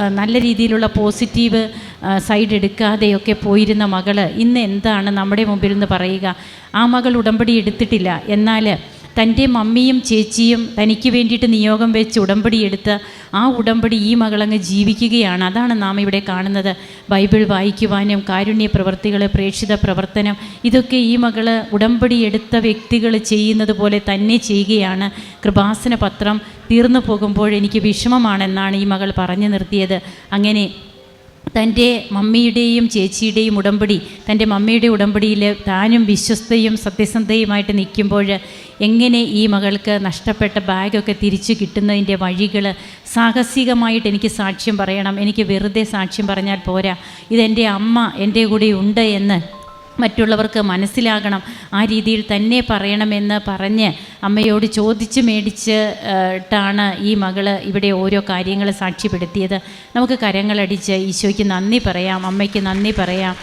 നല്ല രീതിയിലുള്ള പോസിറ്റീവ് സൈഡ് എടുക്കാതെയൊക്കെ പോയിരുന്ന മകൾ ഇന്ന് എന്താണ് നമ്മുടെ മുമ്പിൽ നിന്ന് പറയുക? ആ മകൾ ഉടമ്പടി എടുത്തിട്ടില്ല. എന്നാൽ തന്റെ മമ്മിയും ചേച്ചിയും തനിക്ക് വേണ്ടിയിട്ട് നിയോഗം വെച്ച് ഉടമ്പടി എടുത്ത് ആ ഉടമ്പടി ഈ മകളങ്ങ് ജീവിക്കുകയാണ്. അതാണ് നാം ഇവിടെ കാണുന്നത്. ബൈബിൾ വായിക്കുവാനും കാരുണ്യ പ്രവർത്തികൾ പ്രേക്ഷിത പ്രവർത്തനം ഇതൊക്കെ ഈ മകൾ ഉടമ്പടി എടുത്ത വ്യക്തികൾ ചെയ്യുന്നത് പോലെ തന്നെ ചെയ്യുകയാണ്. കൃപാസന പത്രം തീർന്നു പോകുമ്പോൾ എനിക്ക് വിഷമമാണെന്നാണ് ഈ മകൾ പറഞ്ഞു നിർത്തിയത്. അങ്ങനെ തന്റെ മമ്മിയുടെയും ചേച്ചിയുടെയും ഉടമ്പടി തന്റെ മമ്മിയുടെ ഉടമ്പടിയിൽ താനും വിശ്വസ്തയും സത്യസന്ധയുമായിട്ട് നിൽക്കുമ്പോൾ എങ്ങനെ ഈ മകൾക്ക് നഷ്ടപ്പെട്ട ബാഗൊക്കെ തിരിച്ചു കിട്ടുന്നതിന്റെ വഴികൾ സാഹസികമായിട്ട് എനിക്ക് സാക്ഷ്യം പറയണം. എനിക്ക് വെറുതെ സാക്ഷ്യം പറഞ്ഞാൽ പോരാ. ഇതെന്റെ അമ്മ എന്റെ കൂടെ ഉണ്ട് എന്ന് മറ്റുള്ളവർക്ക് മനസ്സിലാകണം. ആ രീതിയിൽ തന്നെ പറയണമെന്ന് പറഞ്ഞ് അമ്മയോട് ചോദിച്ച് മേടിച്ച് ട്ടാണ് ഈ മകൾ ഇവിടെ ഓരോ കാര്യങ്ങൾ സാക്ഷ്യപ്പെടുത്തിയത്. നമുക്ക് കരങ്ങളടിച്ച് ഈശോയ്ക്ക് നന്ദി പറയാം അമ്മയ്ക്ക് നന്ദി പറയാം.